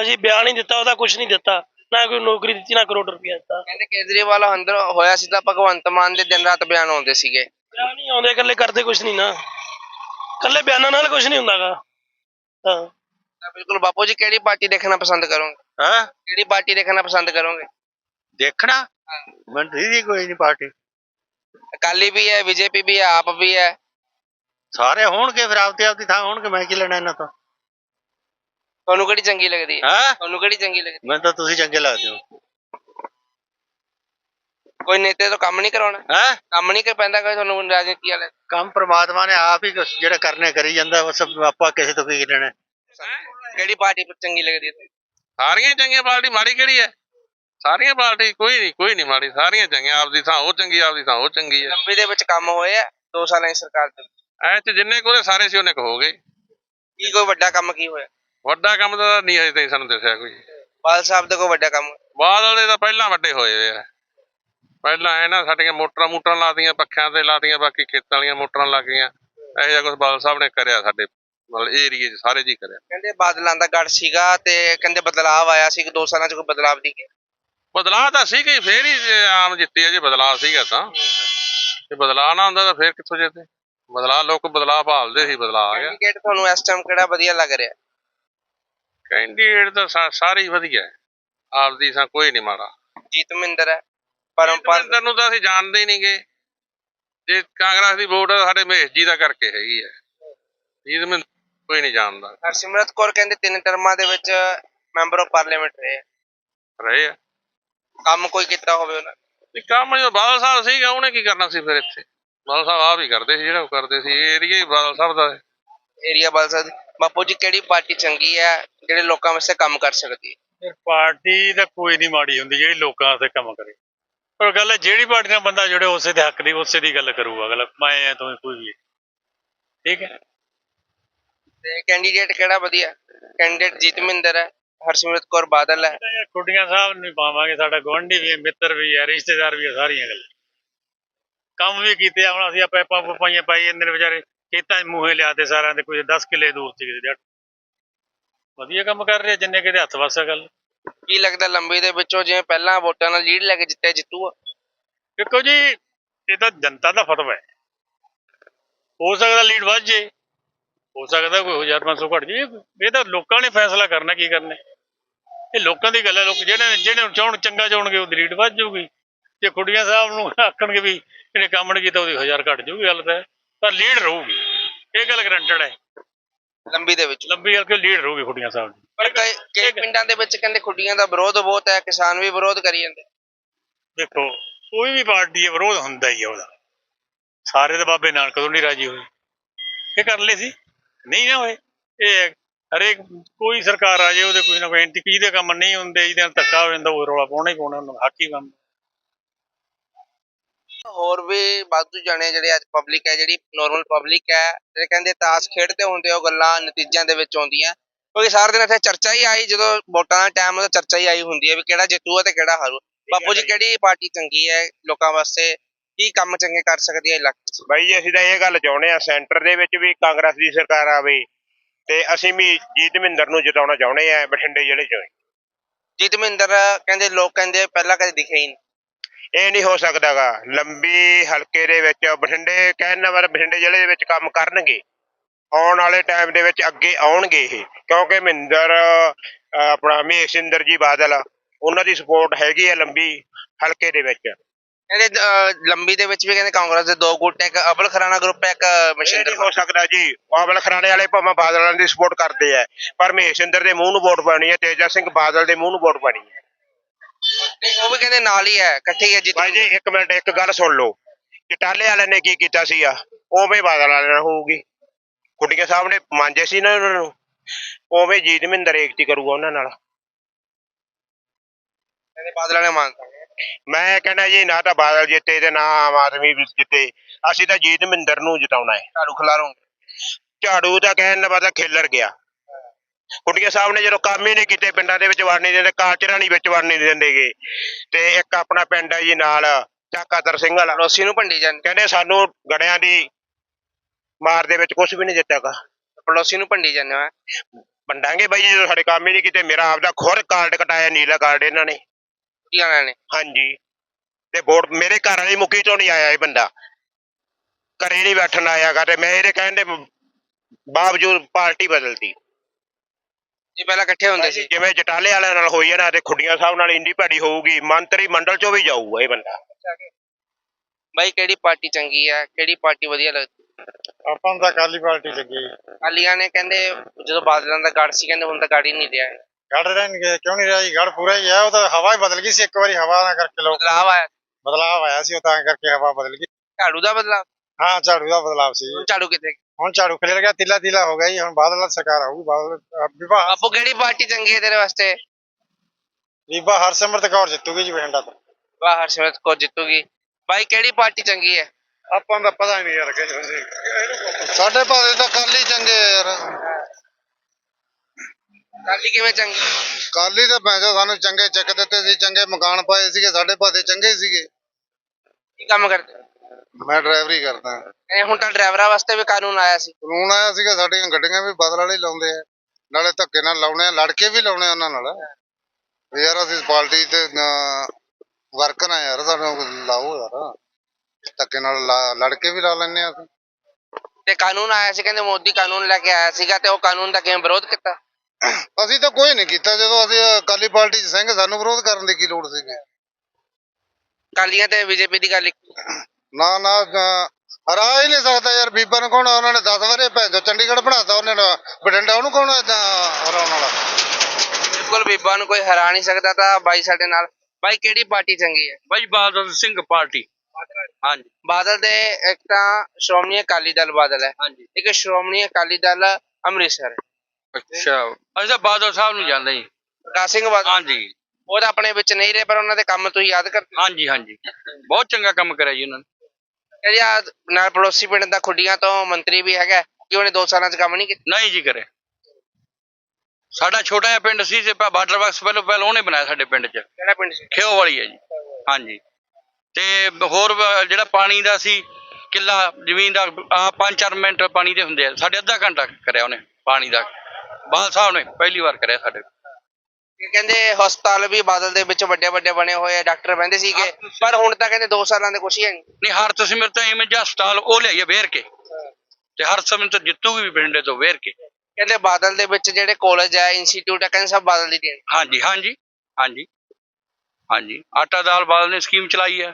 ਹਜੇ ਬਿਆਨ ਨਹੀਂ ਦਿੱਤਾ ਉਹਦਾ ਕੁਝ ਨਹੀਂ ਦਿੱਤਾ। ਨਾ ਕੋਈ ਨੌਕਰੀ ਦਿੱਤੀ ਨਾ ਕਰੋੜ ਰੁਪਇਆ ਦਿੱਤਾ। ਕਹਿੰਦੇ ਕੇਜਰੀਵਾਲ ਅੰਦਰ ਹੋਇਆ ਸੀ ਤਾਂ ਭਗਵੰਤ ਮਾਨ ਦੇ ਦਿਨ ਰਾਤ ਬਿਆਨ ਆਉਂਦੇ ਸੀਗੇ। ਬਿਆਨ ਨਹੀਂ ਆਉਂਦੇ ਇਕੱਲੇ ਕਰਦੇ ਕੁਝ ਨਹੀਂ ਨਾ। ਇਕੱਲੇ ਬਿਆਨਾਂ ਨਾਲ ਕੁਝ ਨਹੀਂ ਹੁੰਦਾਗਾ। ਹਾਂ। ਤਾਂ ਬਿਲਕੁਲ ਬਾਪੂ ਜੀ ਕਿਹੜੀ ਪਾਰਟੀ ਦੇਖਣਾ ਪਸੰਦ ਕਰੋਗੇ? ਹਾਂ? ਕਿਹੜੀ ਪਾਰਟੀ ਦੇਖਣਾ ਪਸੰਦ ਕਰੋਗੇ? ਦੇਖਣਾ? ਮੰਤਰੀ ਦੀ ਕੋਈ ਨਹੀਂ ਪਾਰਟੀ। ਅਕਾਲੀ ਵੀ ਹੈ ਬੀਜੇਪੀ ਵੀ ਹੈ ਆਪ ਵੀ ਹੈ। ਸਾਰੇ ਹੋਣਗੇ ਫਿਰ ਆਪਦੀ ਆਪਦੀ ਥਾਂ ਹੋਣਗੇ ਮੈਂ ਕੀ ਲੈਣਾ ਇਹਨਾਂ ਤੋਂ? ਤੁਹਾਨੂੰ ਕਿਹੜੀ ਚੰਗੀ ਲੱਗਦੀ? ਹੈ? ਹਾਂ ਤੁਹਾਨੂੰ ਕਿਹੜੀ ਚੰਗੀ ਲੱਗਦੀ? ਮੈਨੂੰ ਤਾਂ ਤੁਸੀਂ ਚੰਗੇ ਲੱਗਦੇ ਹੋ। ਕੋਈ ਨੇਤੇ ਤੋਂ ਕੰਮ ਨਹੀਂ ਕਰਾਉਣਾ? ਹੈ? ਕੰਮ ਨਹੀਂ ਕਰ ਪੈਂਦਾ ਕੋਈ ਤੁਹਾਨੂੰ ਰਾਜਨੀਤੀ ਵਾਲੇ ਕੰਮ ਪ੍ਰਮਾਤਮਾ ਨੇ ਆਪ ਹੀ ਕੁਛ ਜਿਹੜਾ ਕਰਨੇ ਕਰੀ ਜਾਂਦਾ ਬਸ ਆਪਾਂ ਕਿਸੇ ਤੋਂ ਕੀ ਲੈਣਾ? ਕਿਹੜੀ ਪਾਰਟੀ ਚੰਗੀ ਲੱਗਦੀ ਹੈ ਸਾਰੀਆਂ ਚੰਗੀਆਂ ਪਾਰਟੀ ਮਾੜੀ ਕਿਹੜੀ ਹੈ? ਸਾਰੀਆਂ ਪਾਰਟੀ ਕੋਈ ਨਹੀਂ ਕੋਈ ਨਹੀਂ ਮਾੜੀ ਸਾਰੀਆਂ ਚੰਗੀਆਂ ਆਪਦੀ ਥਾਂ ਉਹ ਚੰਗੀ ਆਪਦੀ ਥਾਂ ਉਹ ਚੰਗੀ ਹੈ। ਲੰਬੀ ਦੇ ਵਿੱਚ ਕੰਮ ਹੋਏ ਆ 2 ਸਾਲਾਂ ਦੀ ਸਰਕਾਰ ਦੇ ਵਿੱਚ। ਐ ਚ ਜਿੰਨੇ ਕੋਲੇ ਸਾਰੇ ਸੀ ਉਹਨੇ ਕੁ ਹੋ ਗਏ। ਕੀ ਕੋਈ ਵੱਡਾ ਕੰਮ ਕੀ ਹੋਇਆ? ਵੱਡਾ ਕੰਮ ਤਾਂ ਨਹੀਂ ਅਜੇ ਤਾਈਂ ਸਾਨੂੰ ਦੱਸਿਆ ਕੋਈ। ਬਾਲ ਸਾਹਿਬ ਦਾ ਕੋਈ ਵੱਡਾ ਕੰਮ? ਬਾਦਲ ਦੇ ਤਾਂ ਪਹਿਲਾਂ ਵੱਡੇ ਹੋਏ ਵੇ ਆ। ਪਹਿਲਾਂ ਐ ਨਾ ਸਾਡੀਆਂ ਮੋਟਰਾਂ ਮੋਟਰਾਂ ਲਾਤੀਆਂ ਪੱਖਿਆਂ ਤੇ ਲਾਤੀਆਂ ਬਾਕੀ ਖੇਤਾਂ ਵਾਲੀਆਂ ਮੋਟਰਾਂ ਲੱਗ ਗਈਆਂ। ਇਹੋ ਜਿਹਾ ਕੁਝ ਬਾਦਲ ਸਾਹਿਬ ਨੇ ਕਰਿਆ ਸਾਡੇ ਮਤਲਬ ਏਰੀਏ 'ਚ ਸਾਰੇ ਜੀ ਕਰਿਆ। ਕਹਿੰਦੇ ਬਾਦਲਾਂ ਦਾ ਗੜ ਸੀਗਾ ਤੇ ਕਹਿੰਦੇ ਬਦਲਾਵ ਆਇਆ ਸੀ ਕਿ 2 ਸਾਲਾਂ ਚ ਕੋਈ ਬਦਲਾਵ ਨਹੀਂ ਗਿਆ। ਬਦਲਾਅ ਤਾਂ ਸੀ ਕਿ ਫੇਰ ਹੀ ਜੇ ਆਮ ਜਿੱਤੀ ਹੈ ਜੇ ਬਦਲਾਅ ਸੀਗਾ ਤਾਂ। ਜੇ ਬਦਲਾਅ ਨਾ ਹੁੰਦਾ ਤਾਂ ਫੇਰ ਕਿੱਥੋਂ ਜਿੱਤੇ ਬਦਲਾਅ ਲੋਕ ਬਦਲਾਅ ਭਾਲਦੇ ਸੀ ਬਦਲਾਅ ਆ ਗਿਆ। ਕੈਂਡੀਡੇਟ ਤੁਹਾਨੂੰ ਇਸ ਟਾਈਮ ਕਿਹੜਾ ਵਧੀਆ ਲੱਗ ਰਿਹਾ? ਕੈਂਡੀਡੇਟ ਤਾਂ ਸਾ- ਸਾਰੇ ਹੀ ਵਧੀਆ ਹੈ। ਆਪਦੀ ਤਾਂ ਕੋਈ ਨਹੀਂ ਮਾੜਾ। ਜੀਤ ਮਹਿੰਦਰ ਹੈ ਪਰਮਪਾਲ ਪਰਮਪਾਲ ਨੂੰ ਤਾਂ ਅਸੀਂ ਜਾਣਦੇ ਹੀ ਨਹੀਂਗੇ। ਜੇ ਕਾਂਗਰਸ ਦੀ ਵੋਟ ਸਾਡੇ ਮਹੇਸ਼ ਜੀ ਦਾ ਕਰਕੇ ਹੈਗੀ ਹੈ। ਜੀਤ ਮੈਂ ਕੋਈ ਨਹੀਂ ਜਾਣਦਾ। ਹਰਸਿਮਰਤ ਕੌਰ ਕਹਿੰਦੇ ਤਿੰਨ ਟਰਮਾਂ ਦੇ ਵਿੱਚ ਮੈਂਬਰ ਆਫ ਪਾਰਲੀਮੈਂਟ ਰਹੇ ਆ। ਰਹੇ ਆ। ਕੰਮ ਕੋਈ ਕੀਤਾ ਹੋਵੇ ਉਹਨਾਂ ਨੇ। ਤੇ ਕੰਮ ਜੋ ਬਾਦਲ ਸਾਹਿਬ ਸੀਗਾ ਉਹਨੇ ਕੀ ਕਰਨਾ ਸੀ ਫਿਰ ਇੱਥੇ? ਬਾਦਲ ਸਾਹਿਬ ਆਪ ਹੀ ਕਰਦੇ ਸੀ ਜਿਹੜਾ ਉਹ ਕਰਦੇ ਸੀ ਇਹ ਏਰੀਆ ਹੀ ਬਾਦਲ ਸਾਹਿਬ ਦਾ ਹੈ। ਏਰੀਆ ਬਲ ਸਕਦੀ ਬਾਪੂ ਜੀ ਕਿਹੜੀ ਪਾਰਟੀ ਚੰਗੀ ਹੈ ਜਿਹੜੇ ਲੋਕਾਂ ਵਾਸਤੇ ਕੰਮ ਕਰ ਸਕਦੀ ਹੈ? ਪਾਰਟੀ ਤਾਂ ਕੋਈ ਨਹੀਂ ਮਾੜੀ ਹੁੰਦੀ ਜਿਹੜੀ ਲੋਕਾਂ ਵਾਸਤੇ ਕੰਮ ਕਰੇ। ਪਰ ਗੱਲ ਹੈ ਜਿਹੜੀ ਪਾਰਟੀ ਨਾਲ ਬੰਦਾ ਜੁੜੇ ਉਸੇ ਦੇ ਹੱਕ ਦੀ ਉਸੇ ਦੀ ਗੱਲ ਕਰੂਗਾ। ਅਗਲਾ ਮੈਂ ਐ ਤੂੰ ਕੋਈ ਵੀ ਹੈ। ਠੀਕ ਹੈ? ਤੇ ਕੈਂਡੀਡੇਟ ਕਿਹੜਾ ਵਧੀਆ? ਕੈਂਡੀਡੇਟ ਜੀਤ ਮਹਿੰਦਰ ਹੈ ਹਰਸਿਮਰਤ ਕੌਰ ਬਾਦਲ ਹੈ। ਤਾਂ ਯਾਰ ਸਾਹਿਬ ਨੂੰ ਪਾਵਾਂਗੇ ਸਾਡਾ ਗੁਆਂਢੀ ਵੀ ਹੈ ਮਿੱਤਰ ਵੀ ਹੈ ਰਿਸ਼ਤੇਦਾਰ ਵੀ ਹੈ ਸਾਰੀਆਂ ਗੱਲਾਂ। ਕੰਮ ਵੀ ਕੀਤੇ ਹੁਣ ਅਸੀਂ ਆ ਪੈਪਾਂ ਪੁਪਾਈਆਂ ਪਾਈ ਜਾਂਦੇ ਨੇ ਵਿਚਾਰੇ। ਖੇਤਾਂ 'ਚ ਮੂਹੇ ਲਿਆਤੇ ਸਾਰਿਆਂ ਦੇ ਕੋਈ 10 ਕਿੱਲੇ ਦੂਰ ਸੀ ਕਿਤੇ। ਵਧੀਆ ਕੰਮ ਕਰ ਰਹੇ ਜਿੰਨੇ ਕਿਤੇ ਹੱਥ ਵਸ ਗੱਲ। ਕੀ ਲੱਗਦਾ ਲੰਬੀ ਦੇ ਵਿੱਚੋਂ ਜਿਵੇਂ ਪਹਿਲਾਂ ਵੋਟਾਂ ਨਾਲ ਲੀਡ ਲੈ ਕੇ ਜਿੱਤਿਆ ਜਿੱਤੂਗਾ ਦੇਖੋ ਜੀ ਇਹ ਤਾਂ ਜਨਤਾ ਦਾ ਫਤਵਾ ਹੈ। ਹੋ ਸਕਦਾ ਲੀਡ ਵੱਧ ਜੇ ਹੋ ਸਕਦਾ ਕੋਈ 1500 ਘਟ ਜੇ। ਇਹ ਤਾਂ ਲੋਕਾਂ ਨੇ ਫੈਸਲਾ ਕਰਨਾ ਕੀ ਕਰਨਾ। ਇਹ ਲੋਕਾਂ ਦੀ ਗੱਲ ਹੈ ਲੋਕ ਜਿਹੜੇ ਜਿਹੜੇ ਚਾਹਣ ਚੰਗਾ ਚਾਹਣਗੇ ਉਹ ਲੀਡ ਵੱਧ ਜਾਊਗੀ। ਜੇ ਕੁੜੀਆਂ ਸਾਹਿਬ ਨੂੰ ਆਖਣਗੇ ਵੀ ਇਹਨੇ ਕੰਮ ਨਹੀਂ ਕੀਤਾ ਉਹਦੀ 1000 ਘਟ ਜਾਊਗੀ ਗੱਲ ਤਾਂ। ਪਰ ਲੀਡ ਰਹੂਗੀ। ਇਹ ਗੱਲ ਗਰੰਟਡ ਹੈ। ਲੰਬੀ ਦੇ ਵਿੱਚ। ਲੰਬੀ ਕਰਕੇ ਲੀਡ ਰਹੂਗੀ ਕੁੜੀਆਂ ਸਾਹਿਬ ਦੀ। ਪਰ ਕਈ ਕਈ ਪਿੰਡਾਂ ਦੇ ਵਿੱਚ ਕਹਿੰਦੇ ਖੁੱਡੀਆਂ ਦਾ ਵਿਰੋਧ ਬਹੁਤ ਹੈ ਕਿਸਾਨ ਵੀ ਵਿਰੋਧ ਕਰੀ ਜਾਂਦੇ। ਦੇਖੋ ਕੋਈ ਵੀ ਪਾਰਟੀ ਹੈ ਵਿਰੋਧ ਹੁੰਦਾ ਹੀ ਹੈ ਉਹਦਾ। ਸਾਰੇ ਤਾਂ ਬਾਬੇ ਨਾਨਕ ਤੋਂ ਨਹੀਂ ਰਾਜੀ ਹੋਏ। ਇਹ ਕਰ ਲਏ ਸੀ। ਨਹੀਂ ਨਾ ਹੋਏ। ਇਹ ਹਰੇਕ ਕੋਈ ਸਰਕਾਰ ਆ ਜਾਏ ਉਹਦੇ ਕੋਈ ਨਾ ਕੋਈ ਐਂਟੀ ਜਿਹਦੇ ਕੰਮ ਨਹੀਂ ਹੁੰਦੇ ਜਿਹਦੇ ਨਾਲ ਧੱਕਾ ਹੋ ਜਾਂਦਾ ਉਹ ਰੌਲਾ ਪਾਉਣਾ ਹੀ ਪਾਉਣਾ ਉਹਨਾਂ ਦਾ ਹੱਕ ਹੀ ਕੰਮ ਹੋਰ ਵੀ ਵਾਧੂ ਜਾਣੇ ਜਿਹੜੇ ਅੱਜ ਪਬਲਿਕ ਹੈ ਜਿਹੜੀ ਨੋਰਮਲ ਪਬਲਿਕ ਹੈ ਜਿਹੜੇ ਕਹਿੰਦੇ ਤਾਸ਼ ਖੇਡਦੇ ਹੁੰਦੇ ਉਹ ਗੱਲਾਂ ਨਤੀਜਿਆਂ ਦੇ ਵਿੱਚ ਆਉਂਦੀਆਂ। ਕਿਉਂਕਿ ਸਾਰਾ ਦਿਨ ਇੱਥੇ ਚਰਚਾ ਹੀ ਆਈ ਜਦੋਂ ਵੋਟਾਂ ਦਾ ਟਾਈਮ ਉਹਦਾ ਚਰਚਾ ਹੀ ਆਈ ਹੁੰਦੀ ਹੈ ਵੀ ਕਿਹੜਾ ਜਿੱਤੂਗਾ ਤੇ ਕਿਹੜਾ ਹਾਰੂ। ਬਾਪੂ ਜੀ ਕਿਹੜੀ ਪਾਰਟੀ ਚੰਗੀ ਹੈ? ਲੋਕਾਂ ਵਾਸਤੇ ਕੀ ਕੰਮ ਚੰਗੇ ਕਰ ਸਕਦੀ ਹੈ ਇਲਾਕੇ 'ਚ? ਬਾਈ ਜੀ ਅਸੀਂ ਤਾਂ ਇਹ ਗੱਲ ਚਾਹੁੰਦੇ ਆ ਸੈਂਟਰ ਦੇ ਵਿੱਚ ਵੀ ਕਾਂਗਰਸ ਦੀ ਸਰਕਾਰ ਆਵੇ ਤੇ ਅਸੀਂ ਵੀ ਜੀਤ ਮਹਿੰਦਰ ਨੂੰ ਜਿਤਾਉਣਾ ਚਾਹੁੰਦੇ ਆ ਬਠਿੰਡੇ ਜ਼ਿਲ੍ਹੇ ਚੋਂ। ਜੀਤ ਮਹਿੰਦਰ ਕਹਿੰਦੇ ਲੋਕ ਕਹਿੰਦੇ ਪਹਿਲਾਂ ਕਦੇ ਦਿਖੇ ਹੀ ਨਹੀਂ। ਇਹ ਨਹੀਂ ਹੋ ਸਕਦਾਗਾ। ਲੰਬੀ ਹਲਕੇ ਦੇ ਵਿੱਚ ਬਠਿੰਡੇ ਕਹਿਣ ਦਾ ਮਤਲਬ ਬਠਿੰਡੇ ਜ਼ਿਲ੍ਹੇ ਦੇ ਵਿੱਚ ਕੰਮ ਕਰਨਗੇ। ਆਉਣ ਵਾਲੇ ਟਾਈਮ ਦੇ ਵਿੱਚ ਅੱਗੇ ਆਉਣਗੇ ਇਹ। ਕਿਉਂਕਿ ਮਹਿੰਦਰ ਆਪਣਾ ਮਹੇਸ਼ਿੰਦਰ ਜੀ ਬਾਦਲ ਉਹਨਾਂ ਦੀ ਸਪੋਰਟ ਹੈਗੀ ਹੈ ਲੰਬੀ ਹਲਕੇ ਦੇ ਵਿੱਚ। ਕਹਿੰਦੇ ਲੰਬੀ ਦੇ ਵਿੱਚ ਵੀ ਕਹਿੰਦੇ ਕਾਂਗਰਸ ਦੇ ਦੋ ਗੁੱਟ ਇੱਕ ਅਬਲ ਖਰਾਣਾ ਗਰੁੱਪ ਹੈ ਇੱਕ ਮਸ਼ਿੰਦਰ ਹੋ ਸਕਦਾ ਜੀ। ਬਾਬਲ ਖਰਾਣੇ ਵਾਲੇ ਭਾਵੇਂ ਬਾਦਲਾਂ ਦੀ ਸਪੋਰਟ ਕਰਦੇ ਆ ਪਰ ਮਹੇਸ਼ਿੰਦਰ ਦੇ ਮੂੰਹ ਨੂੰ ਵੋਟ ਪਾਣੀ ਹੈ ਤੇਜਾ ਸਿੰਘ ਬਾਦਲ ਦੇ ਮੂੰਹ ਨੂੰ ਵੋਟ ਪਾਣੀ ਹੈ ਨਹੀਂ, ਉਹ ਵੀ ਕਹਿੰਦੇ ਨਾਲ ਹੀ ਹੈ ਇਕੱਠੇ ਹੀ ਹੈ ਜਿੱਤ ਭਾਈ ਜੀ ਇੱਕ ਮਿੰਟ ਇੱਕ ਗੱਲ ਸੁਣ ਲਓ। ਚਟਾਲੇ ਵਾਲਿਆਂ ਨੇ ਕੀ ਕੀਤਾ ਸੀਗਾ ਉਵੇਂ ਬਾਦਲ ਵਾਲਿਆਂ ਨਾਲ ਹੋਊਗੀ। ਕੁੜੀਆਂ ਸਾਹਿਬ ਨੇ ਮੰਨਜੇ ਸੀ ਨਾ ਉਹਨਾਂ ਨੂੰ? ਉਵੇਂ ਜੀਤ ਮਹਿੰਦਰ ਏਕਤੀ ਕਰੂਗਾ ਉਹਨਾਂ ਨਾਲ। ਕਹਿੰਦੇ ਬਾਦਲਾਂ ਨੇ ਮੰਨਤਾ ਮੈਂ ਕਹਿੰਦਾ ਜੀ ਨਾ ਤਾਂ ਬਾਦਲ ਜਿੱਤੇ ਤੇ ਨਾ ਆਮ ਆਦਮੀ ਵੀ ਜਿੱਤੇ। ਅਸੀਂ ਤਾਂ ਜੀਤ ਮਹਿੰਦਰ ਨੂੰ ਜਿਤਾਉਣਾ ਹੈ। ਝਾੜੂ ਖਿਲਾਰੋਂਗੇ। ਝਾੜੂ ਦਾ ਕਹਿਣ ਦਾ ਮਤਲਬ ਖੇਲਰ ਗਿਆ। ਕੁੜੀਆਂ ਸਾਹਿਬ ਨੇ ਜਦੋਂ ਕੰਮ ਹੀ ਨਹੀਂ ਕੀਤੇ ਪਿੰਡਾਂ ਦੇ ਵਿੱਚ ਵੜ ਨਹੀਂ ਦਿੰਦੇ ਕਾਚਰਾਂ ਨਹੀਂ ਵਿੱਚ ਵੜ ਨਹੀਂ ਦਿੰਦੇਗੇ। ਤੇ ਇੱਕ ਆਪਣਾ ਪਿੰਡ ਹੈ ਜੀ ਨਾਲ ਚਾਕਾਤਰ ਸਿੰਘ ਵਾਲਾ। ਪੜੋਸੀ ਨੂੰ ਭੰਡੀ ਜਾਂਦੇ। ਕਹਿੰਦੇ ਸਾਨੂੰ ਗੜਿਆਂ ਦੀ ਮਾਰ ਦੇ ਵਿੱਚ ਕੁਝ ਵੀ ਨਹੀਂ ਦਿੱਤਾਗਾ। ਪੜੋਸੀ ਨੂੰ ਭੰਡੀ ਜਾਂਦੇ ਹੋ। ਵੰਡਾਂਗੇ ਬਾਈ ਜੀ ਜਦੋਂ ਸਾਡੇ ਕੰਮ ਹੀ ਨਹੀਂ ਕੀਤੇ ਮੇਰਾ ਆਪਦਾ ਖੁਦ ਕਾਰਡ ਕਟਾਇਆ ਨੀਲਾ ਕਾਰਡ ਇਹਨਾਂ ਨੇ। ਕੁੜੀਆਂ ਨੇ। ਹਾਂਜੀ। ਤੇ ਵੋਟ ਮੇਰੇ ਘਰ ਵਾਲੀ ਮੁੱਕੀ ਤੋਂ ਨਹੀਂ ਆਇਆ ਇਹ ਬੰਦਾ। ਘਰੇ ਨਹੀਂ ਬੈਠਣ ਆਇਆਗਾ ਤੇ ਮੈਂ ਇਹਦੇ ਕਹਿਣ ਦੇ ਬਾਵਜੂਦ ਪਾਰਟੀ ਬਦਲਤੀ। ਜੀ ਪਹਿਲਾਂ ਇਕੱਠੇ ਹੁੰਦੇ ਸੀ। ਜਿਵੇਂ ਜਟਾਲੇ ਵਾਲਿਆਂ ਨਾਲ ਹੋਈ ਹੈ ਨਾ ਤੇ ਖੁੱਡੀਆਂ ਸਾਹਿਬ ਨਾਲ ਇੰਡੀ ਭੈੜੀ ਹੋਊਗੀ ਮੰਤਰੀ ਮੰਡਲ ਚੋਂ ਵੀ ਜਾਊਗਾ ਇਹ ਬੰਦਾ। ਬਾਈ ਕਿਹੜੀ ਪਾਰਟੀ ਚੰਗੀ ਹੈ ਕਿਹੜੀ ਪਾਰਟੀ ਵਧੀਆ ਲੱਗਦੀ? ਆਪਾਂ ਨੂੰ ਤਾਂ ਅਕਾਲੀ ਪਾਰਟੀ ਲੱਗੀ। ਅਕਾਲੀਆਂ ਨੇ ਕਹਿੰਦੇ ਜਦੋਂ ਬਾਦਲਾਂ ਦਾ ਗੜ ਸੀ ਕਹਿੰਦੇ ਹੁਣ ਤਾਂ ਗੜ ਹੀ ਨਹੀਂ ਰਿਹਾ। ਗੜ ਰਹਿਣਗੇ ਕਿਉਂ ਨਹੀਂ ਰਿਹਾ ਜੀ? ਗੜ ਪੂਰਾ ਹੀ ਹੈ ਉਹ ਤਾਂ ਹਵਾ ਹੀ ਬਦਲ ਗਈ ਸੀ ਇੱਕ ਵਾਰੀ ਹਵਾ ਨਾਲ ਕਰਕੇ ਲੋਕ ਬਦਲਾਵ ਆਇਆ ਬਦਲਾਅ ਆਇਆ ਸੀ ਉਹ ਤਾਂ ਕਰਕੇ ਹਵਾ ਬਦਲ ਗਈ। ਝਾੜੂ ਦਾ ਬਦਲਾਵ ਹਾਂ ਝਾੜੂ ਦਾ ਬਦਲਾਅ ਸੀ ਝਾੜੂ ਕਿੱਥੇ? ਹੁਣ ਝਾੜੂ ਖਿਲਰ ਗਿਆ ਤਿੱਲਾ ਤਿੱਲਾ ਹੋ ਗਿਆ ਜੀ ਹੁਣ ਬਾਦਲ ਸਰਕਾਰ ਆਊਗੀ ਬਾਦਲ ਅਹ ਵਿਭਾ ਬਾਪੂ ਕਿਹੜੀ ਪਾਰਟੀ ਚੰਗੀ ਹੈ ਤੇਰੇ ਵਾਸਤੇ? ਬੀਬਾ ਹਰਸਿਮਰਤ ਕੌਰ ਜਿੱਤੂਗੀ ਜੀ ਬਠਿੰਡਾ ਤੋਂ। ਵਾਹ ਹਰਸਿਮਰਤ ਕੌਰ ਜਿੱਤੂਗੀ। ਬਾਈ ਕਿਹੜੀ ਪਾਰਟੀ ਚੰਗੀ ਹੈ? ਆਪਾਂ ਦਾ ਪਤਾ ਨਹੀਂ ਯਾਰ ਕਿਸੇ ਸਾਡੇ ਭਾਵੇਂ ਤਾਂ ਕਾਲੀ ਚੰਗੇ ਯਾਰ। ਕਾਲੀ ਕਿਵੇਂ ਚੰਗੀ? ਕਾਲੀ ਤਾਂ ਭੈਂਸੋ ਸਾਨੂੰ ਚੰਗੇ ਚੱਕ ਦਿੱਤੇ ਸੀ ਚੰਗੇ ਮਕਾਨ ਪਾਏ ਸੀਗੇ ਸਾਡੇ ਭਾਦੇ ਚੰਗੇ ਸੀਗੇ। ਕੀ ਕੰਮ ਕਰਦੇ? ਮੈਂ ਡਰਾਈਵਰੀ ਕਰਦਾ। ਇਹ ਹੁਣ ਤਾਂ ਡਰਾਈਵਰਾਂ ਵਾਸਤੇ ਵੀ ਕਾਨੂੰਨ ਆਇਆ ਸੀ। ਕਾਨੂੰਨ ਆਇਆ ਸੀਗਾ ਸਾਡੀਆਂ ਗੱਡੀਆਂ ਵੀ ਬਦਲ ਵਾਲੇ ਲਾਉਂਦੇ ਆ। ਨਾਲੇ ਧੱਕੇ ਨਾਲ ਲਾਉਣੇ ਆ ਲੜ ਕੇ ਵੀ ਲਾਉਣੇ ਆ ਉਹਨਾਂ ਨਾਲ। ਯਾਰ ਅਸੀਂ ਪਾਰਟੀ ਤੇ ਵਰਕਰ ਆ ਯਾਰ ਸਾਨੂੰ ਲਾਓ ਯਾਰ। ਧੱਕੇ ਨਾਲ ਲੜ ਕੇ ਵੀ ਲਾ ਲੈਨੇ ਆ ਅਸੀਂ। ਤੇ ਕਾਨੂੰਨ ਆਇਆ ਸੀ ਕਹਿੰਦੇ ਮੋਦੀ ਕਾਨੂੰਨ ਲੈ ਕੇ ਆਇਆ ਸੀਗਾ ਤੇ ਉਹ ਕਾਨੂੰਨ ਦਾ ਕਿਵੇਂ ਵਿਰੋਧ ਕੀਤਾ? ਅਸੀਂ ਤਾਂ ਕੋਈ ਨਹੀਂ ਕੀਤਾ ਜਦੋਂ ਅਸੀਂ ਅਕਾਲੀ ਪਾਰਟੀ 'ਚ ਸਿੰਘ ਸਾਨੂੰ ਵਿਰੋਧ ਕਰਨ ਦੀ ਕੀ ਲੋੜ ਸੀਗੀ? ਕਾਲੀਆਂ ਤੇ ਬੀਜੇਪੀ ਦੀ ਗੱਲ ਇੱਕ ਨਾ ਨਾ ਹਰਾ ਹੀ ਨਹੀਂ ਸਕਦਾ ਯਾਰ ਬੀਬਾ ਨੂੰ ਕੌਣ ਉਹਨਾਂ ਨੇ 10 ਵਾਰੇ ਭੇਜੋ ਚੰਡੀਗੜ੍ਹ ਬਣਾਤਾ ਉਹਨੇ ਨਾ, ਬਠਿੰਡਾ ਉਹਨੂੰ ਕੌਣ ਏਦਾਂ ਹਰਾਉਣ ਵਾਲਾ? ਬਿਲਕੁਲ ਬੀਬਾ ਨੂੰ ਕੋਈ ਹਰਾ ਨਹੀਂ ਸਕਦਾ ਤਾਂ ਬਾਈ ਸਾਡੇ ਨਾਲ। ਬਾਈ ਕਿਹੜੀ ਪਾਰਟੀ ਚੰਗੀ ਹੈ? ਬਾਈ ਬਾਦਲ ਸਿੰਘ ਪਾਰਟੀ। ਹਾਂਜੀ। ਬਾਦਲ ਦੇ ਇੱਕ ਤਾਂ ਸ਼੍ਰੋਮਣੀ ਅਕਾਲੀ ਦਲ ਬਾਦਲ ਹੈ। ਹਾਂਜੀ। ਇੱਕ ਸ਼੍ਰੋਮਣੀ ਅਕਾਲੀ ਦਲ ਅੰਮ੍ਰਿਤਸਰ ਹੈ। ਅੱਛਾ। ਅਸੀਂ ਤਾਂ ਬਾਦਲ ਸਾਹਿਬ ਨੂੰ ਜਾਂਦੇ ਜੀ। ਪ੍ਰਕਾਸ਼ ਸਿੰਘ ਬਾਦਲ? ਹਾਂਜੀ। ਉਹ ਤਾਂ ਆਪਣੇ ਵਿੱਚ ਨਹੀਂ ਰਹੇ ਪਰ ਉਹਨਾਂ ਦੇ ਕੰਮ ਤੁਸੀਂ ਯਾਦ ਕਰਦੇ ਹਾਂਜੀ ਹਾਂਜੀ। ਬਹੁਤ ਚੰਗਾ ਕੰਮ ਕਰਿਆ ਜੀ ਉਹਨਾਂ ਨੇ। ਕਹਿੰਦੇ ਆ ਨਾਲ ਪੜੋਸੀ ਪਿੰਡ ਦਾ ਖੁੱਡੀਆਂ ਤੋਂ ਮੰਤਰੀ ਵੀ ਹੈਗਾ ਕਿ ਉਹਨੇ 2 ਸਾਲਾਂ 'ਚ ਕੰਮ ਨਹੀਂ ਕੀਤਾ? ਨਹੀਂ ਜੀ ਕਰੇ ਸਾਡਾ ਛੋਟਾ ਜਿਹਾ ਪਿੰਡ ਸੀ ਤੇ ਵਾਟਰ ਬਾਕਸ ਪਹਿਲਾਂ ਪਹਿਲਾਂ ਉਹਨੇ ਬਣਾਇਆ ਸਾਡੇ ਪਿੰਡ 'ਚ। ਕਿਹੜਾ ਪਿੰਡ ਸੀ? ਖਿਓ ਵਾਲੀ ਹੈ ਜੀ। ਹਾਂਜੀ। ਤੇ ਹੋਰ ਜਿਹੜਾ ਪਾਣੀ ਦਾ ਸੀ ਕਿੱਲਾ ਜ਼ਮੀਨ ਦਾ ਆ 5-4 ਮਿੰਟ ਪਾਣੀ ਦੇ ਹੁੰਦੇ ਆ। ਸਾਡੇ ਅੱਧਾ ਘੰਟਾ ਕਰਿਆ ਉਹਨੇ ਪਾਣੀ ਦਾ। ਬਾਲ ਸਾਹਿਬ ਨੇ ਪਹਿਲੀ ਵਾਰ ਕਰਿਆ ਸਾਡੇ ਕਿ ਕਹਿੰਦੇ ਹਸਪਤਾਲ ਵੀ ਬਾਦਲ ਦੇ ਵਿੱਚ ਵੱਡੇ ਵੱਡੇ ਬਣੇ ਹੋਏ ਆ ਡਾਕਟਰ ਬਹਿੰਦੇ ਸੀਗੇ ਪਰ ਹੁਣ ਤਾਂ ਕਹਿੰਦੇ 2 ਸਾਲਾਂ ਦੇ ਕੁਛ ਹੀ ਹੈ ਨਹੀਂ। ਨਹੀਂ ਹਰ ਤਸਮੀਰ ਤਾਂ ਇਵੇਂ ਜਿਹਾ ਹਸਪਤਾਲ ਉਹ ਲਿਆਈਏ ਵੇਰ ਕੇ। ਤੇ ਹਰ ਸਮੇਂ ਤਾਂ ਜਿੱਤੂਗੀ ਵੀ ਬਠਿੰਡੇ ਤੋਂ ਵੇਰ ਕੇ। ਕਹਿੰਦੇ ਬਾਦਲ ਦੇ ਵਿੱਚ ਜਿਹੜੇ ਕਾਲਜ ਹੈ ਇੰਸਟੀਚਿਊਟ ਹੈ ਕਹਿੰਦੇ ਸਭ ਬਾਦਲ ਦੀ ਦੇਣ। ਹਾਂਜੀ ਹਾਂਜੀ ਹਾਂਜੀ ਹਾਂਜੀ। ਆਟਾ ਦਾਲ ਬਾਦਲ ਨੇ ਸਕੀਮ ਚਲਾਈ ਹੈ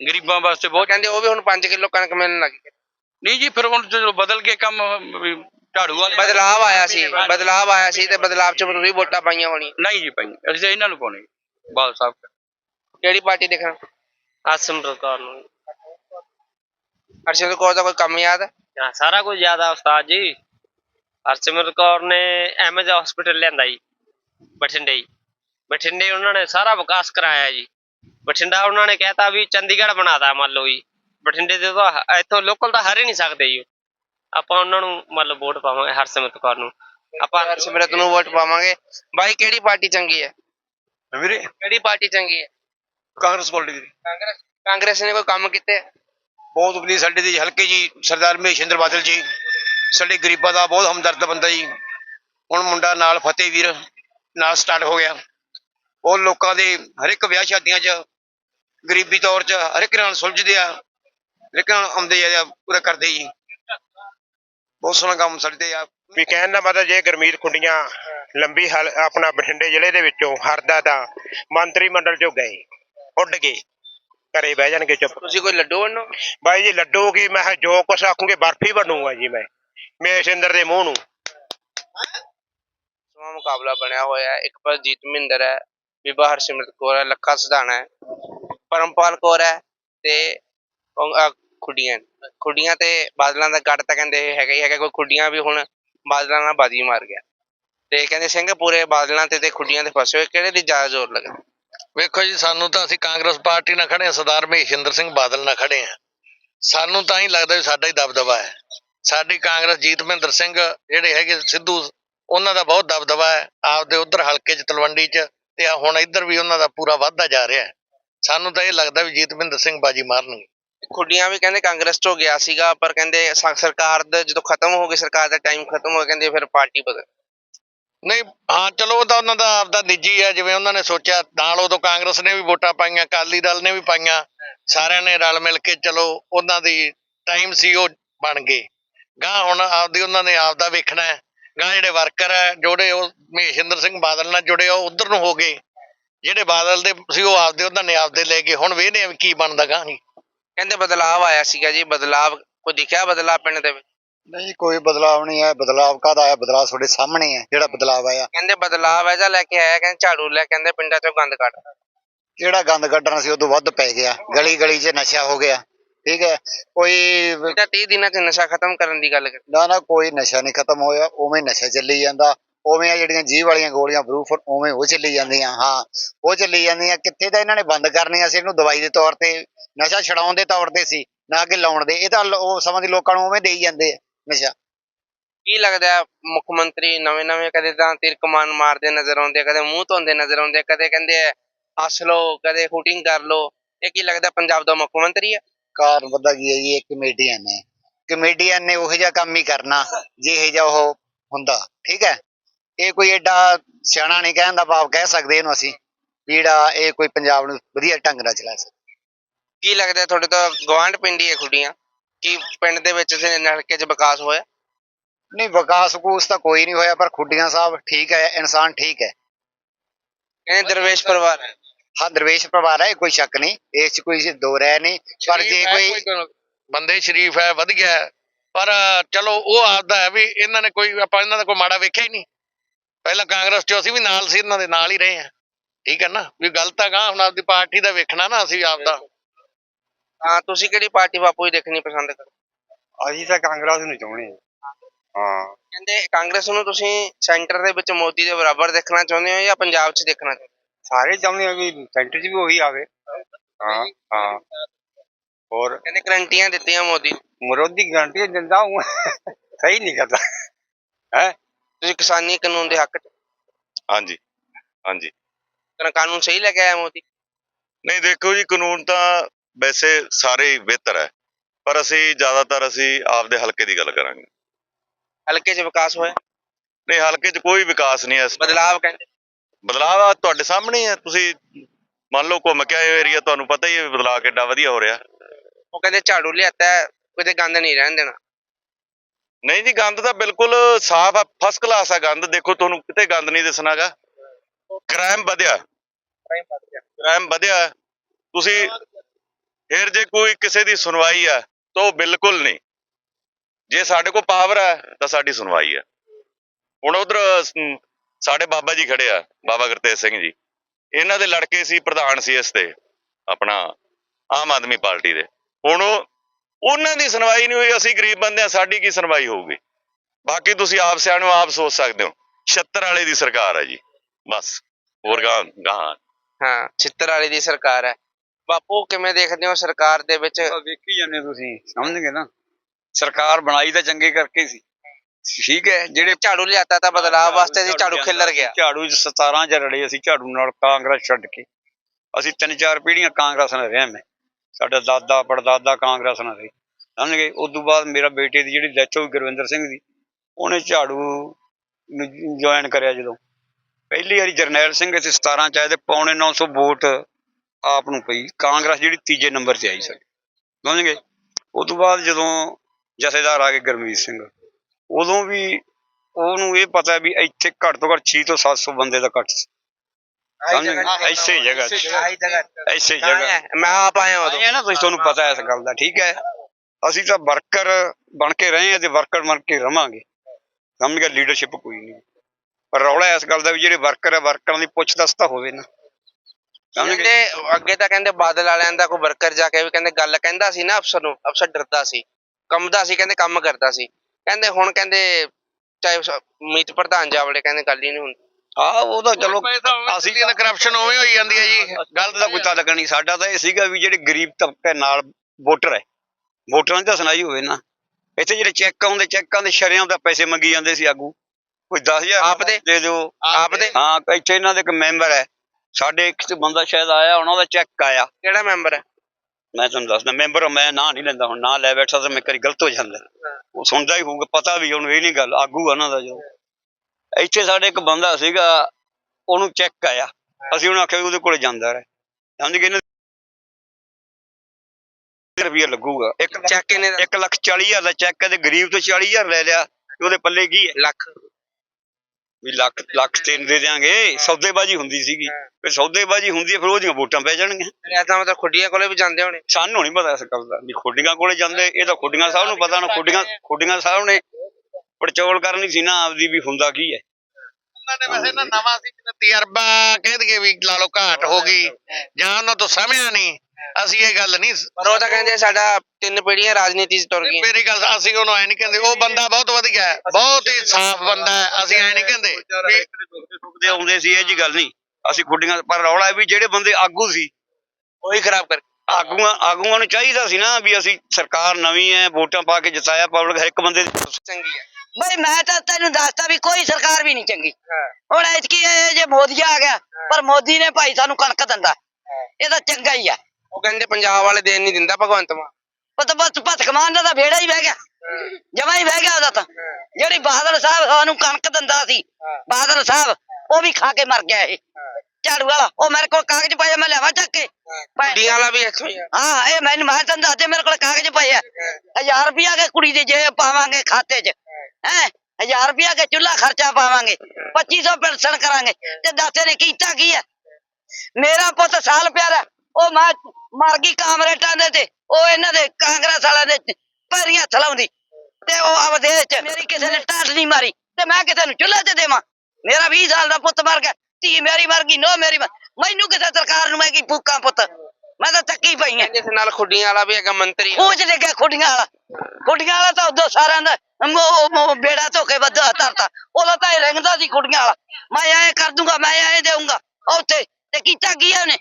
ਗਰੀਬਾਂ ਵਾਸਤੇ ਬਹੁਤ ਕਹਿੰਦੇ ਉਹ ਵੀ ਹੁਣ 5 ਕਿਲੋ ਕਣਕ ਮਿਲਣ ਲੱਗ ਗਈ। ਨਹੀਂ ਜੀ ਫਿਰ ਹੁਣ ਜਦੋਂ ਬਦਲ ਕੇ ਕੰਮ ਝਾੜੂ ਵਾਲੇ ਬਦਲਾਵ ਆਇਆ ਸੀ ਬਦਲਾਵ ਆਇਆ ਸੀ ਤੇ ਬਦਲਾਵ ਚ ਤੁਸੀਂ ਵੋਟਾਂ ਪਾਈਆਂ ਹੋਣੀਆਂ। ਨਹੀਂ ਜੀ ਭਾਈ ਅਸੀਂ ਤਾਂ ਇਹਨਾਂ ਨੂੰ ਪਾਉਣੇ ਬਾਲ ਸਾਹਿਬ। ਕਿਹੜੀ ਪਾਰਟੀ ਦੇਖਣਾ ਆਸਮਰਤ ਕੌਰ ਨੂੰ। ਅਰਸ਼ਦ ਕੌਰ ਦਾ ਕੋਈ ਕੰਮ ਯਾਦ ਹੈ? ਹਾਂ, ਸਾਰਾ ਕੁਝ ਜ਼ਿਆਦਾ ਉਸਤਾਦ ਜੀ। ਹਰਸਿਮਰਤ ਕੌਰ ਨੇ ਐਮਜ ਹਸਪੀਟਲ ਲਿਆਂਦਾ ਜੀ ਬਠਿੰਡੇ ਜੀ। ਬਠਿੰਡੇ ਉਹਨਾਂ ਨੇ ਸਾਰਾ ਵਿਕਾਸ ਕਰਾਇਆ ਜੀ। ਬਠਿੰਡਾ ਉਹਨਾਂ ਨੇ ਕਹਿਤਾ ਵੀ ਚੰਡੀਗੜ੍ਹ ਬਣਾਤਾ ਮੰਨ ਲਓ ਜੀ। ਬਠਿੰਡੇ ਦੇ ਤਾਂ ਹ- ਇੱਥੋਂ ਲੋਕਲ ਤਾਂ ਹਰ ਹੀ ਨਹੀਂ ਸਕਦੇ ਜੀ। ਆਪਾਂ ਉਹਨਾਂ ਨੂੰ ਮੰਨ ਲਓ ਵੋਟ ਪਾਵਾਂਗੇ ਹਰਸਿਮਰਤ ਕੌਰ ਨੂੰ। ਆਪਾਂ ਹਰਸਿਮਰਤ ਨੂੰ ਵੋਟ ਪਾਵਾਂਗੇ। ਬਾਈ ਕਿਹੜੀ ਪਾਰਟੀ ਚੰਗੀ ਹੈ? ਵੀਰੇ ਕਿਹੜੀ ਪਾਰਟੀ ਚੰਗੀ ਹੈ? ਕਾਂਗਰਸ ਪਾਰਟੀ ਦੀ। ਕਾਂਗਰਸ। ਕਾਂਗਰਸ ਨੇ ਕੋਈ ਕੰਮ ਕੀਤੇ? ਬਹੁਤ ਵਧੀਆ ਸਾਡੇ ਦੀ ਹਲਕੇ ਜੀ ਸਰਦਾਰ ਮਹੇਸ਼ਿੰਦਰ ਬਾਦਲ ਜੀ ਸਾਡੇ ਗਰੀਬਾਂ ਦਾ ਬਹੁਤ ਹਮਦਰਦ ਬੰਦਾ ਜੀ। ਹੁਣ ਮੁੰਡਾ ਨਾਲ ਫਤਿਹ ਵੀਰ ਨਾਲ ਸਟਾਰਟ ਹੋ ਗਿਆ। ਉਹ ਲੋਕਾਂ ਦੇ ਹਰ ਇੱਕ ਵਿਆਹ ਸ਼ਾਦੀਆਂ 'ਚ ਗਰੀਬੀ ਤੌਰ 'ਚ ਹਰ ਇੱਕ ਨਾਲ ਸੁਲਝਦੇ ਆ ਨਾਲ ਆਉਂਦੇ ਆ ਪੂਰਾ ਕਰਦੇ ਜੀ। ਬਹੁਤ ਸੋਹਣਾ ਕੰਮ ਸਾਡੇ ਆ। ਵੀ ਕਹਿਣ ਦਾ ਮਤਲਬ ਜੇ ਗਰਮੀਤ ਖੁੰਡੀਆਂ ਲੰਬੀ ਹਲ ਆਪਣਾ ਬਠਿੰਡੇ ਜ਼ਿਲ੍ਹੇ ਦੇ ਵਿੱਚੋਂ ਹਰਦਾ ਤਾਂ ਮੰਤਰੀ ਮੰਡਲ ਚੋਂ ਗਏ ਉੱਡ ਗਏ ਘਰੇ ਬਹਿ ਜਾਣਗੇ ਚੁੱਪ। ਤੁਸੀਂ ਕੋਈ ਲੱਡੂ ਵੰਡੋ? ਬਾਈ ਜੀ ਲੱਡੂ ਕੀ ਮੈਂ ਕਿਹਾ ਜੋ ਕੁਛ ਆਖੂਗੇ ਬਰਫੀ ਬਣੂਗਾ ਜੀ ਮੈਂ ਮੇਸ਼ਿੰਦਰ ਦੇ ਮੂੰਹ ਨੂੰ। ਸਮਾਂ ਮੁਕਾਬਲਾ ਬਣਿਆ ਹੋਇਆ ਹੈ। ਇੱਕ ਪਾਸੇ ਜੀਤ ਮਹਿੰਦਰ ਹੈ ਬੀਬਾ ਹਰਸਿਮਰਤ ਕੌਰ ਹੈ ਲੱਖਾ ਸਧਾਣਾ ਹੈ ਪਰਮਪਾਲ ਕੌਰ ਹੈ ਤੇ ਖੁੱਡੀਆਂ ਖੁੱਡੀਆਂ ਤੇ ਬਾਦਲਾਂ ਦਾ ਗੱਟ ਤਾਂ ਕਹਿੰਦੇ ਇਹ ਹੈਗਾ ਹੀ ਹੈਗਾ, ਕੋਈ ਖੁੱਡੀਆਂ ਵੀ ਹੁਣ ਬਾਦਲਾਂ ਨਾਲ ਬਾਜੀ ਮਾਰ ਗਿਆ। ਤੇ ਕਹਿੰਦੇ ਸਿੰਘ ਪੂਰੇ ਬਾਦਲਾਂ ਤੇ ਤੇ ਖੁੱਡੀਆਂ ਤੇ ਫਸੇ ਹੋਏ, ਕਿਹੜੇ ਦੀ ਜ਼ਿਆਦਾ ਜ਼ੋਰ ਲੱਗਾ? ਵੇਖੋ ਜੀ, ਸਾਨੂੰ ਤਾਂ ਅਸੀਂ ਕਾਂਗਰਸ ਪਾਰਟੀ ਨਾਲ ਖੜੇ ਆ ਸਰਦਾਰ ਮਹੇਸ਼ਿੰਦਰ ਸਿੰਘ ਬਾਦਲ ਨਾਲ ਖੜੇ ਆ ਸਾਨੂੰ ਤਾਂ ਹੀ ਲੱਗਦਾ ਵੀ ਸਾਡਾ ਹੀ ਦਬਦਬਾ ਹੈ। ਸਾਡੀ ਕਾਂਗਰਸ ਜੀਤ ਮਹਿੰਦਰ ਸਿੰਘ ਜਿਹੜੇ ਹੈਗੇ ਸਿੱਧੂ, ਉਹਨਾਂ ਦਾ ਬਹੁਤ ਦਬਦਬਾ ਹੈ। ਆਪਦੇ ਉਧਰ ਹਲਕੇ 'ਚ, ਤਲਵੰਡੀ 'ਚ ਤੇ ਆਹ ਹੁਣ ਇੱਧਰ ਵੀ ਉਹਨਾਂ ਦਾ ਪੂਰਾ ਵਾਧਾ ਜਾ ਰਿਹਾ ਹੈ। ਸਾਨੂੰ ਤਾਂ ਇਹ ਲੱਗਦਾ ਵੀ ਜੀਤ ਮਹਿੰਦਰ ਸਿੰਘ ਬਾਜੀ ਮਾਰਨਗੇ। ਖੁੱਡੀਆਂ ਵੀ ਕਹਿੰਦੇ ਕਾਂਗਰਸ ਤੋਂ ਗਿਆ ਸੀਗਾ, ਪਰ ਕਹਿੰਦੇ ਸ- ਸਰਕਾਰ ਦਾ ਜਦੋਂ ਖਤਮ ਹੋ ਗਈ, ਸਰਕਾਰ ਦਾ ਟਾਈਮ ਖਤਮ ਹੋ ਗਿਆ, ਕਹਿੰਦੇ ਫਿਰ ਪਾਰਟੀ ਬਦਲ। ਨਹੀਂ, ਹਾਂ, ਚਲੋ, ਉਹ ਤਾਂ ਉਹਨਾਂ ਦਾ ਆਪਦਾ ਨਿੱਜੀ ਹੈ ਜਿਵੇਂ ਉਹਨਾਂ ਨੇ ਸੋਚਿਆ, ਨਾਲ ਉਦੋਂ ਕਾਂਗਰਸ ਨੇ ਵੀ ਵੋਟਾਂ ਪਾਈਆਂ, ਅਕਾਲੀ ਦਲ ਨੇ ਵੀ ਪਾਈਆਂ, ਸਾਰਿਆਂ ਨੇ ਰਲ ਮਿਲ ਕੇ ਚਲੋ, ਉਹਨਾਂ ਦੀ ਟਾਈਮ ਸੀ, ਉਹ ਬਣ ਗਏ। ਗਾਂ ਹੁਣ ਆਪਦੀ ਉਹਨਾਂ ਨੇ ਆਪਦਾ ਵੇਖਣਾ ਹੈ। ਗਾਂ ਜਿਹੜੇ ਵਰਕਰ ਹੈ ਜੋੜੇ ਉਹ ਮਹੇਸ਼ਿੰਦਰ ਸਿੰਘ ਬਾਦਲ ਨਾਲ ਜੁੜੇ ਉਹ ਉਧਰ ਨੂੰ ਹੋ ਗਏ। ਜਿਹੜੇ ਬਾਦਲ ਦੇ ਸੀ, ਉਹ ਆਪਦੇ, ਉਹਨਾਂ ਨੇ ਆਪਦੇ ਲੈ ਗਏ। ਹੁਣ ਵੇਖਦੇ ਆ ਵੀ ਕੀ ਬਣਦਾ ਗਾਂ ਜੀ। ਕਹਿੰਦੇ ਬਦਲਾਵ ਆਇਆ ਸੀਗਾ ਜੀ ਬਦਲਾਵ ਕੋਈ ਦਿਖਿਆ ਬਦਲਾਵ ਪਿੰਡ ਦੇ ਵਿੱਚ? ਨਹੀਂ ਕੋਈ ਬਦਲਾਵ ਨਹੀਂ ਆਇਆ ਬਦਲਾਵ ਕਾਹਦਾ ਆਇਆ? ਬਦਲਾਵ ਤੁਹਾਡੇ ਸਾਹਮਣੇ ਹੈ ਜਿਹੜਾ ਬਦਲਾਵ ਆਇਆ। ਕਹਿੰਦੇ ਬਦਲਾਵ ਐਜਾ ਲੈ ਕੇ ਆਇਆ ਕਹਿੰਦੇ ਝਾੜੂ ਲੈ ਕੇ ਕਹਿੰਦੇ ਪਿੰਡਾਂ ਚੋਂ ਗੰਦ ਕੱਢ। ਜਿਹੜਾ ਗੰਦ ਕੱਢਣਾ ਸੀ ਉਦੋਂ ਵੱਧ ਪੈ ਗਿਆ ਗਲੀ ਗਲੀ 'ਚ ਨਸ਼ਾ ਹੋ ਗਿਆ ਠੀਕ ਹੈ? ਕੋਈ ਇਹਦਾ 30 ਦਿਨਾਂ 'ਚ ਨਸ਼ਾ ਖਤਮ ਕਰਨ ਦੀ ਗੱਲ ਕਰ ਨਾ ਨਾ ਕੋਈ ਨਸ਼ਾ ਨਹੀਂ ਖਤਮ ਹੋਇਆ ਉਵੇਂ ਨਸ਼ਾ ਚੱਲੀ ਜਾਂਦਾ। ਉਵੇਂ ਆ ਜਿਹੜੀਆਂ ਜੀਭ ਵਾਲੀਆਂ ਗੋਲੀਆਂ ਪ੍ਰੂਫ ਉਵੇਂ ਉਹ ਚੱਲੀ ਜਾਂਦੀਆਂ ਹਾਂ ਉਹ ਚੱਲੀ ਜਾਂਦੀਆਂ। ਕਿੱਥੇ ਤਾਂ ਇਹਨਾਂ ਨੇ ਬੰਦ ਕਰਨੀਆਂ ਸੀ ਇਹਨੂੰ ਦਵਾਈ ਦੇ ਤੌਰ ਤੇ ਨਸ਼ਾ ਛਡਾਉਣ ਦੇ ਤੌਰ ਤੇ ਸੀ ਨਾ ਕਿ ਲਾਉਣ ਦੇ। ਇਹ ਤਾਂ ਲ- ਉਹ ਸਮਾਂ ਦੀ ਲੋਕਾਂ ਨੂੰ ਉਵੇਂ ਦੇਈ ਜਾਂਦੇ ਆ ਨਸ਼ਾ। ਕੀ ਲੱਗਦਾ ਹੈ ਮੁੱਖ ਮੰਤਰੀ ਨਵੇਂ ਨਵੇਂ ਕਦੇ ਤਾਂ ਤੀਰ ਕਮਾਨ ਮਾਰਦੇ ਨਜ਼ਰ ਆਉਂਦੇ ਆ, ਕਦੇ ਮੂੰਹ ਧੋਂਦੇ ਨਜ਼ਰ ਆਉਂਦੇ ਆ, ਕਦੇ ਕਹਿੰਦੇ ਆ, ਹੱਸ ਲਓ ਕਦੇ ਸ਼ੂਟਿੰਗ ਕਰ ਲਓ। ਇਹ ਕੀ ਲੱਗਦਾ ਪੰਜਾਬ ਦਾ ਮੁੱਖ ਮੰਤਰੀ ਹੈ ਕਾਰਨ ਪਤਾ ਕੀ ਹੈ ਜੀ ਇਹ ਕਮੇਡੀਅਨ ਨੇ। ਕਮੇਡੀਅਨ ਨੇ ਉਹੋ ਜਿਹਾ ਕੰਮ ਹੀ ਕਰਨਾ ਜਿਹੇ ਜਿਹਾ ਉਹ ਹੁੰਦਾ ਠੀਕ ਹੈ? ਇਹ ਕੋਈ ਐਡਾ ਸਿਆਣਾ ਨਹੀਂ ਕਹਿਣ ਦਾ ਭਾਵ ਕਹਿ ਸਕਦੇ ਇਹਨੂੰ ਅਸੀਂ ਵੀ ਜਿਹੜਾ ਇਹ ਕੋਈ ਪੰਜਾਬ ਨੂੰ ਵਧੀਆ ਢੰਗ ਨਾਲ ਚਲਾ ਸਕੇ। ਕੀ ਲੱਗਦਾ ਤੁਹਾਡੇ ਤੋਂ ਗਵਾਂਢ ਪਿੰਡੀ ਹੈ ਖੁੱਡੀਆਂ। ਕੀ ਪਿੰਡ ਦੇ ਵਿੱਚ ਤੇ ਹਲਕੇ 'ਚ ਵਿਕਾਸ ਹੋਇਆ? ਨਹੀਂ ਵਿਕਾਸ ਕੂਸ ਤਾਂ ਕੋਈ ਨਹੀਂ ਹੋਇਆ ਪਰ ਖੁੱਡੀਆਂ ਸਾਹਿਬ ਠੀਕ ਹੈ ਇਨਸਾਨ ਠੀਕ ਹੈ। ਕਹਿੰਦੇ ਦਰਵੇਸ਼ ਪਰਿਵਾਰ ਹੈ। ਹਾਂ ਦਰਵੇਸ਼ ਪਰਿਵਾਰ ਹੈ ਇਹ ਕੋਈ ਸ਼ੱਕ ਨਹੀਂ ਇਸ 'ਚ ਕੋਈ ਦੋ ਰਹਿ ਨਹੀਂ ਪਰ ਜੇ ਕੋਈ ਬੰਦੇ ਸ਼ਰੀਫ ਹੈ ਵਧੀਆ ਹੈ, ਪਰ ਚਲੋ ਉਹ ਆਪਦਾ ਹੈ ਵੀ ਇਹਨਾਂ ਨੇ ਕੋਈ ਆਪਾਂ ਇਹਨਾਂ ਦਾ ਕੋਈ ਮਾੜਾ ਵੇਖਿਆ ਹੀ ਨਹੀਂ। ਪਹਿਲਾਂ ਕਾਂਗਰਸ ਚ ਅਸੀਂ ਵੀ ਨਾਲ ਸੀ ਇਹਨਾਂ ਦੇ ਨਾਲ ਹੀ ਰਹੇ ਆ ਠੀਕ ਹੈ ਨਾ? ਵੀ ਗਲਤ ਹੈਗਾ ਹੁਣ ਆਪਦੀ ਪਾਰਟੀ ਦਾ ਵੇਖਣਾ ਨਾ ਅਸੀਂ ਆਪਦਾ। ਹਾਂ ਤੁਸੀਂ ਕਿਹੜੀ ਪਾਰਟੀ ਬਾਪੂ ਜੀ ਦੇਖਣੀ ਪਸੰਦ ਕਰਦੇ ਅਸੀਂ ਤਾਂ ਕਾਂਗਰਸ ਨੂੰ ਚਾਹੁੰਦੇ ਹਾਂ। ਹਾਂ। ਕਹਿੰਦੇ ਕਾਂਗਰਸ ਨੂੰ ਤੁਸੀਂ ਸੈਂਟਰ ਦੇ ਵਿੱਚ ਮੋਦੀ ਦੇ ਬਰਾਬਰ ਦੇਖਣਾ ਚਾਹੁੰਦੇ ਹੋ ਜਾਂ ਪੰਜਾਬ 'ਚ ਦੇਖਣਾ ਚਾਹੁੰਦੇ ਸਾਰੇ ਚਾਹੁੰਦੇ ਆ ਵੀ ਸੈਂਟਰ 'ਚ ਵੀ ਉਹੀ ਆਵੇ। ਹਾਂ ਹਾਂ। ਹੋਰ? ਕਹਿੰਦੇ ਗਰੰਟੀਆਂ ਦਿੱਤੀਆਂ ਮੋਦੀ। ਮਰੋਦੀ ਗਾਰੰਟੀ ਦਿੰਦਾ ਹੂੰ। ਸਹੀ ਨਹੀਂ ਕਰਦਾ। ਹੈ? ਤੁਸੀਂ ਕਿਸਾਨੀ ਕਾਨੂੰਨ ਦੇ ਹੱਕ 'ਚ? ਹਾਂਜੀ ਹਾਂਜੀ। ਤਾਂ ਕਾਨੂੰਨ ਸਹੀ ਲੈ ਕੇ ਆਇਆ ਮੋਦੀ? ਨਹੀਂ ਦੇਖੋ ਜੀ ਕਾਨੂੰਨ ਤਾਂ ਵੈਸੇ ਸਾਰੇ ਹੀ ਬਿਹਤਰ ਹੈ। ਪਰ ਅਸੀਂ ਜ਼ਿਆਦਾਤਰ ਅਸੀਂ ਆਪਦੇ ਹਲਕੇ ਦੀ ਗੱਲ ਕਰਾਂਗੇ। ਹਲਕੇ 'ਚ ਵਿਕਾਸ ਹੋਇਆ? ਨਹੀਂ ਹਲਕੇ 'ਚ ਕੋਈ ਵਿਕਾਸ ਨਹੀਂ ਹੈ ਇਸ ਬਦਲਾਵ ਕਹਿੰਦੇ? ਬਦਲਾਅ ਤੁਹਾਡੇ ਸਾਹਮਣੇ ਹੀ ਹੈ। ਤੁਸੀਂ ਮੰਨ ਲਓ ਘੁੰਮ ਕੇ ਆਏ ਏਰੀਆ ਤੁਹਾਨੂੰ ਪਤਾ ਹੀ ਹੈ ਬਦਲਾਅ ਕਿੱਡਾ ਵਧੀਆ ਹੋ ਰਿਹਾ। ਉਹ ਕਹਿੰਦੇ ਝਾੜੂ ਲਿਆਤਾ ਹੈ ਕਿਤੇ ਗੰਦ ਨਹੀਂ ਰਹਿਣ ਦੇਣਾ। ਨਹੀਂ ਜੀ, ਗੰਦ ਤਾਂ ਬਿਲਕੁਲ ਸਾਫ਼ ਆ ਫਸਟ ਕਲਾਸ ਆ ਗੰਦ। ਦੇਖੋ, ਤੁਹਾਨੂੰ ਕਿਤੇ ਗੰਦ ਨਹੀਂ ਦਿਸਣਾਗਾ। ਕ੍ਰਾਈਮ ਵਧਿਆ। ਕ੍ਰਾਈਮ ਵਧਿਆ। ਤੁਸੀਂ ਫਿਰ ਜੇ ਕੋਈ ਕਿਸੇ ਦੀ ਸੁਣਵਾਈ ਆ, ਤਾਂ ਉਹ ਬਿਲਕੁਲ ਨਹੀਂ। ਜੇ ਸਾਡੇ ਕੋਲ ਪਾਵਰ ਹੈ ਤਾਂ ਸਾਡੀ ਸੁਣਵਾਈ ਹੈ ਹੁਣ ਉਧਰ ਸਾਡੇ ਬਾਬਾ ਜੀ ਖੜੇ ਆ, ਬਾਬਾ ਗੁਰਤੇਜ ਸਿੰਘ ਜੀ। ਇਹਨਾਂ ਦੇ ਲੜਕੇ ਸੀ, ਪ੍ਰਧਾਨ ਸੀ ਇਸ ਤੇ, ਆਪਣਾ ਆਮ ਆਦਮੀ ਪਾਰਟੀ ਦੇ। ਹੁਣ ਉਹ ਉਹਨਾਂ ਦੀ ਸੁਣਵਾਈ ਨਹੀਂ ਹੋਈ ਅਸੀਂ ਗਰੀਬ ਬੰਦੇ ਆ ਸਾਡੀ ਕੀ ਸੁਣਵਾਈ ਹੋਊਗੀ? ਬਾਕੀ ਤੁਸੀਂ ਆਪ ਸਿਆਣੋ ਆਪ ਸੋਚ ਸਕਦੇ ਹੋ। 76 ਵਾਲੇ ਦੀ ਸਰਕਾਰ ਹੈ ਜੀ। ਬਸ ਹੋਰ ਗਾਂ ਗਾਂ। ਹਾਂ ਛਿੱਤਰ ਵਾਲੀ ਦੀ ਸਰਕਾਰ ਹੈ। ਬਾਪੂ ਕਿਵੇਂ ਦੇਖਦੇ ਹੋ ਸਰਕਾਰ ਦੇ ਵਿੱਚ? ਵੇਖੀ ਜਾਂਦੇ ਤੁਸੀਂ ਸਮਝ ਗਏ ਨਾ? ਸਰਕਾਰ ਬਣਾਈ ਤਾਂ ਚੰਗੇ ਕਰਕੇ ਸੀ। ਠੀਕ ਹੈ ਜਿਹੜੇ ਝਾੜੂ ਲਿਆਤਾ ਤਾਂ ਬਦਲਾਅ ਵਾਸਤੇ ਸੀ ਝਾੜੂ ਖਿੱਲਰ ਗਿਆ। ਝਾੜੂ 'ਚ 17 ਚ ਰੜੇ ਅਸੀਂ ਝਾੜੂ ਨਾਲ ਕਾਂਗਰਸ ਛੱਡ ਕੇ। ਅਸੀਂ ਤਿੰਨ ਚਾਰ ਪੀੜ੍ਹੀਆਂ ਕਾਂਗਰਸ ਨਾਲ ਰਹੇ ਮੈਂ। ਸਾਡਾ ਦਾਦਾ ਪੜਦਾਦਾ ਕਾਂਗਰਸ ਨਾਲ ਰਹੇ। ਸਮਝ ਗਏ ਉਸ ਤੋਂ ਬਾਅਦ ਮੇਰਾ ਬੇਟੇ ਦੀ ਜਿਹੜੀ ਡੈਥ ਹੋਈ ਗੁਰਵਿੰਦਰ ਸਿੰਘ ਦੀ ਉਹਨੇ ਝਾੜੂ ਨੂੰ ਜੁਆਇਨ ਕਰਿਆ ਜਦੋਂ। ਪਹਿਲੀ ਵਾਰੀ ਜਰਨੈਲ ਸਿੰਘ ਅਸੀਂ 17 ਚ ਆਏ ਤੇ ਪੌਣੇ 900 ਵੋਟ ਆਪ ਨੂੰ ਪਈ। ਕਾਂਗਰਸ ਜਿਹੜੀ ਤੀਜੇ ਨੰਬਰ ਤੇ ਆਈ ਸਾਡੀ। ਸਮਝ ਗਏ ਉਸ ਤੋਂ ਬਾਅਦ ਜਦੋਂ ਜਥੇਦਾਰ ਆ ਗਏ ਗੁਰਮੀਤ ਸਿੰਘ ਉਦੋਂ ਵੀ ਉਹਨੂੰ ਇਹ ਪਤਾ ਵੀ ਇੱਥੇ ਘੱਟ ਤੋਂ ਘੱਟ 6 ਤੋਂ 700 ਬੰਦੇ ਦਾ ਘੱਟ ਸੀ। ਐਸੇ ਜਗ੍ਹਾ। ਐਸੇ ਜਗ੍ਹਾ। ਮੈਂ ਆਪ ਆਇਆ ਉਦੋਂ। ਆਏ ਆ ਨਾ ਤੁਸੀਂ ਤੁਹਾਨੂੰ ਪਤਾ ਇਸ ਗੱਲ ਦਾ। ਠੀਕ ਹੈ? ਅਸੀਂ ਤਾਂ ਵਰਕਰ ਬਣ ਕੇ ਰਹੇ ਹਾਂ ਤੇ ਵਰਕਰ ਬਣ ਕੇ ਰਵਾਂਗੇ। ਸਮਝ ਗਿਆ ਲੀਡਰਸ਼ਿਪ ਕੋਈ ਨਹੀਂ। ਪਰ ਰੌਲਾ ਇਸ ਗੱਲ ਦਾ ਵੀ ਜਿਹੜੇ ਵਰਕਰ ਹੈ ਵਰਕਰਾਂ ਦੀ ਪੁੱਛ ਦੱਸ ਤਾਂ ਹੋਵੇ ਨਾ। ਕਹਿੰਦੇ ਅੱਗੇ ਤਾਂ ਕਹਿੰਦੇ ਬਾਦਲ ਵਾਲਿਆਂ ਦਾ ਕੋਈ ਵਰਕਰ ਜਾ ਕੇ ਵੀ ਕਹਿੰਦੇ ਗੱਲ ਕਹਿੰਦਾ ਸੀ ਨਾ ਅਫਸਰ ਨੂੰ ਅਫਸਰ ਡਰਦਾ ਸੀ। ਕੰਮਦਾ ਸੀ ਕਹਿੰਦੇ ਕੰਮ ਕਰਦਾ ਸੀ। ਕਹਿੰਦੇ ਹੁਣ ਕਹਿੰਦੇ ਚਾਹੇ ਮੀਤ ਪ੍ਰਧਾਨ ਜਾਵੜੇ ਕਹਿੰਦੇ ਗੱਲ ਹੀ ਨਹੀਂ ਹੁੰਦੀ। ਹਾਂ ਉਹ ਤਾਂ ਚਲੋ ਅਸੀਂ ਦੀ ਕਰਪਸ਼ਨ ਉਵੇਂ ਹੋਈ ਜਾਂਦੀ ਹੈ ਜੀ ਗੱਲ ਦਾ ਕੋਈ ਤਾਂ ਲੱਗਣੀ ਸਾਡਾ ਤਾਂ ਇਹ ਸੀਗਾ ਵੀ ਜਿਹੜੇ ਗਰੀਬ ਤਬਕੇ ਨਾਲ ਵੋਟਰ ਹੈ ਵੋਟਰਾਂ ਦੀ ਤਾਂ ਸੁਣਾਈ ਹੋਵੇ ਨਾ। ਇੱਥੇ ਜਿਹੜੇ ਚੈੱਕ ਆਉਂਦੇ ਚੈੱਕਾਂ ਦੇ ਸ਼ਰਿਆਂ ਦਾ ਪੈਸੇ ਮੰਗੀ ਜਾਂਦੇ ਸੀ ਆਗੂ। ਕੋਈ 10000 ਆਪ ਦੇ? ਦੇ ਦਿਓ। ਆਪ ਦੇ? ਹਾਂ ਇੱਥੇ ਇਹਨਾਂ ਦੇ ਇੱਕ ਮੈਂਬਰ ਹੈ। ਸਾਡੇ ਇੱਕ ਬੰਦਾ ਸ਼ਾਇਦ ਆਇਆ ਉਹਨਾਂ ਦਾ ਚੈੱਕ ਆਇਆ। ਕਿਹੜਾ ਮੈਂਬਰ ਹੈ? ਮੈਂ ਤੁਹਾਨੂੰ ਦੱਸਦਾ ਮੈਂਬਰ ਮੈਂ ਨਾਂ ਨਹੀਂ ਲੈਂਦਾ ਹੁਣ ਨਾਂ ਲੈ ਬੈਠਾ ਤਾਂ ਮੈਂ ਕਰੀ ਗਲਤ ਹੋ ਜਾਂਦਾ। ਉਹ ਸੁਣਦਾ ਹੀ ਹੋਊਗਾ ਪਤਾ ਵੀ ਉਹਨੂੰ ਇਹ ਨਹੀਂ ਗੱਲ ਆਗੂ ਉਹਨਾਂ ਦਾ ਜੋ। ਇੱਥੇ ਸਾਡੇ ਇੱਕ ਬੰਦਾ ਸੀਗਾ ਉਹਨੂੰ ਚੈੱਕ ਆਇਆ। ਅਸੀਂ ਉਹਨੂੰ ਆਖਿਆ ਉਹਦੇ ਕੋਲੇ ਜਾਂਦਾ ਰਹੇ। ਸਮਝ ਗਏ ਰੁਪਈਆ ਲੱਗੂਗਾ। ਇੱਕ ਚੈੱਕ ਕਿੰਨੇ ਦਾ ਇੱਕ ਲੱਖ ਚਾਲੀ ਹਜ਼ਾਰ ਦਾ ਚੈੱਕ ਹੈ ਤੇ ਗਰੀਬ ਤੋਂ 40000 ਲੈ ਲਿਆ ਤੇ ਉਹਦੇ ਪੱਲੇ ਕੀ ਹੈ? ਲੱਖ। ਵੀ ਲੱਖ ਲੱਖ ਤਿੰਨ ਦੇ ਦਿਆਂਗੇ। ਸੌਦੇਬਾਜ਼ੀ ਹੁੰਦੀ ਸੀਗੀ। ਫਿਰ ਸੌਦੇਬਾਜ਼ੀ ਹੁੰਦੀ ਹੈ ਫਿਰ ਉਹਦੀਆਂ ਵੋਟਾਂ ਪੈ ਜਾਣਗੀਆਂ। ਐਸਾ ਮਤਲਬ ਖੁੱਡੀਆਂ ਕੋਲੇ ਵੀ ਜਾਂਦੇ ਹੋਣੇ। ਸਾਨੂੰ ਨਹੀਂ ਪਤਾ ਇਸ ਗੱਲ ਦਾ ਵੀ ਖੁੱਡੀਆਂ ਕੋਲੇ ਜਾਂਦੇ ਇਹ ਤਾਂ ਖੁੱਡੀਆਂ ਸਾਹਿਬ ਨੂੰ ਪਤਾ ਨਾ ਖੁੱਡੀਆਂ ਖੁੱਡੀਆਂ ਸਾਹਿਬ ਨੇ ਪੜਚੋਲ ਕਰਨੀ ਸੀ ਨਾ ਆਪਦੀ ਵੀ ਹੁੰਦਾ ਕੀ ਹੈ। ਉਹਨਾਂ ਨੇ ਵੈਸੇ ਨਾ ਨਵਾਂ ਸੀ ਤਜਰਬਾ ਕਹਿ ਦਈਏ ਵੀ ਲਾ ਲਓ ਘਾਟ ਹੋ ਗਈ ਜਾਂ ਉਹਨਾਂ ਤੋਂ ਸਮਝਿਆ ਨਹੀਂ ਅਸੀਂ ਇਹ ਗੱਲ ਨਹੀਂ ਪਰ ਉਹ ਤਾਂ ਕਹਿੰਦੇ ਸਾਡਾ ਤਿੰਨ ਪੀੜ੍ਹੀਆਂ ਰਾਜਨੀਤੀ 'ਚ ਤੁਰ ਗਈਆਂ। ਮੇਰੀ ਗੱਲ ਅਸੀਂ ਉਹਨੂੰ ਐ ਨਹੀਂ ਕਹਿੰਦੇ ਉਹ ਬੰਦਾ ਬਹੁਤ ਵਧੀਆ ਹੈ ਬਹੁਤ ਹੀ ਸਾਫ਼ ਬੰਦਾ ਹੈ ਅਸੀਂ ਐ ਨਹੀਂ ਕਹਿੰਦੇ। ਵੀ ਸੁੱਕਦੇ ਆਉਂਦੇ ਸੀ ਇਹ ਜੀ ਗੱਲ ਨਹੀਂ। ਅਸੀਂ ਖੁੱਡੀਆਂ ਪਰ ਰੌਲਾ ਵੀ ਜਿਹੜੇ ਬੰਦੇ ਆਗੂ ਸੀ ਉਹੀ ਖਰਾਬ ਕਰ ਆਗੂਆਂ ਆਗੂਆਂ ਨੂੰ ਚਾਹੀਦਾ ਸੀ ਨਾ ਵੀ ਅਸੀਂ ਸਰਕਾਰ ਨਵੀਂ ਹੈ ਵੋਟਾਂ ਪਾ ਕੇ ਜਿਤਾਇਆ ਪਬਲਿਕ ਹਰ ਇੱਕ ਬੰਦੇ ਦੀ ਚੰਗੀ ਹੈ। ਬਈ ਮੈਂ ਤਾਂ ਤੈਨੂੰ ਦੱਸਤਾ ਵੀ ਕੋਈ ਸਰਕਾਰ ਵੀ ਨਹੀਂ ਚੰਗੀ। ਹੁਣ ਐਤਕੀ ਇਹ ਜੇ ਮੋਦੀ ਆ ਗਿਆ ਪਰ ਮੋਦੀ ਨੇ ਭਾਈ ਸਾਨੂੰ ਕਣਕ ਦਿੰਦਾ। ਇਹ ਤਾਂ ਚੰਗਾ ਹੀ ਆ ਉਹ ਕਹਿੰਦੇ ਪੰਜਾਬ ਵਾਲੇ ਦੇਣ ਨਹੀਂ ਦਿੰਦਾ ਭਗਵੰਤ ਮਾਨ। ਉਹ ਤਾਂ ਬਸ ਭਤਕਮਾਨ ਦਾ ਤਾਂ ਵਿਹੜਾ ਹੀ ਬਹਿ ਗਿਆ। ਜਮਾ ਹੀ ਬਹਿ ਗਿਆ ਉਹਦਾ ਤਾਂ। ਜਿਹੜੀ ਬਾਦਲ ਸਾਹਿਬ ਸਾਨੂੰ ਕਣਕ ਦਿੰਦਾ ਸੀ ਬਾਦਲ ਸਾਹਿਬ ਉਹ ਵੀ ਖਾ ਕੇ ਮਰ ਗਿਆ ਇਹ। ਝਾੜੂ ਵਾਲਾ ਉਹ ਮੇਰੇ ਕੋਲ ਕਾਗਜ਼ ਪਏ ਆ, ਮੈਂ ਲਿਆਵਾਂ ਚੱਕ ਕੇ। ਕੁੜੀਆਂ ਵਾਲਾ ਵੀ ਇੱਥੋਂ ਹੀ ਆ। ਹਾਂ ਇਹ ਮੈਨੂੰ ਮੈਂ ਤੈਨੂੰ ਦੱਸਦੇ ਮੇਰੇ ਕੋਲ ਕਾਗਜ਼ ਪਏ ਆ। ਹਜ਼ਾਰ ਰੁਪਇਆ ਕੇ ਕੁੜੀ ਦੀ ਜੇ ਪਾਵਾਂਗੇ ਖਾਤੇ 'ਚ। ਹੈ। ਹਜ਼ਾਰ ਰੁਪਇਆ ਕੇ ਚੁੱਲਾ ਖਰਚਾ ਪਾਵਾਂਗੇ। 2500 ਪੈਨਸ਼ਨ ਕਰਾਂਗੇ। ਤੇ ਦੱਸ ਨੇ ਕੀਤਾ ਕੀ ਹੈ ਮੇਰਾ ਪੁੱਤ ਸਾਲ ਪਿਆਰਾ ਉਹ ਮਾਂ ਮਰ ਗਈ ਕਾਮਰੇਟਾਂ ਦੇ ਤੇ ਉਹ ਇਹਨਾਂ ਦੇ ਕਾਂਗਰਸ ਵਾਲਿਆਂ ਦੇ ਪੈਰੀਂ ਹੱਥ ਲਾਉਂਦੀ। ਤੇ ਉਹ ਅਵਦੇਸ਼ ਚ ਮੇਰੀ ਕਿਸੇ ਨੇ ਟਾਟ ਨਹੀਂ ਮਾਰੀ ਤੇ ਮੈਂ ਕਿਸੇ ਨੂੰ ਚੁੱਲ੍ਹੇ ਤੇ ਦੇਵਾਂ। ਮੇਰਾ 20 ਸਾਲ ਦਾ ਪੁੱਤ ਮਰ ਗਿਆ ਧੀ ਮੇਰੀ ਮਰ ਗਈ ਨੋ ਮੇਰੀ ਮੈਨੂੰ ਕਿਸੇ ਸਰਕਾਰ ਨੂੰ ਮੈਂ ਕੀ ਫੂਕਾਂ ਪੁੱਤ? ਮੈਂ ਤਾਂ ਤੱਕੀ ਪਈ ਆ। ਜਿਸ ਨਾਲ ਖੁੱਡੀਆਂ ਵਾਲਾ ਵੀ ਹੈਗਾ ਮੰਤਰੀ। ਪੂੰਝ ਲੱਗਿਆ ਖੁੱਡੀਆਂ ਵਾਲਾ। ਖੁੱਡੀਆਂ ਵਾਲਾ ਤਾਂ ਉਦੋਂ ਸਾਰਿਆਂ ਦਾ ਬੇੜਾ ਧੋਕੇ ਵੱਧਾ ਧਰਤਾ। ਉਦੋਂ ਤਾਂ ਇਹ ਰੰਗਦਾ ਸੀ ਖੁੱਡੀਆਂ ਵਾਲਾ। ਮੈਂ ਐ ਕਰ ਦੂੰਗਾ ਮੈਂ ਐ ਦੇਊਂਗਾ। ਉੱਥੇ ਤੇ ਕੀਤਾ ਕੀ ਉਹਨੇ?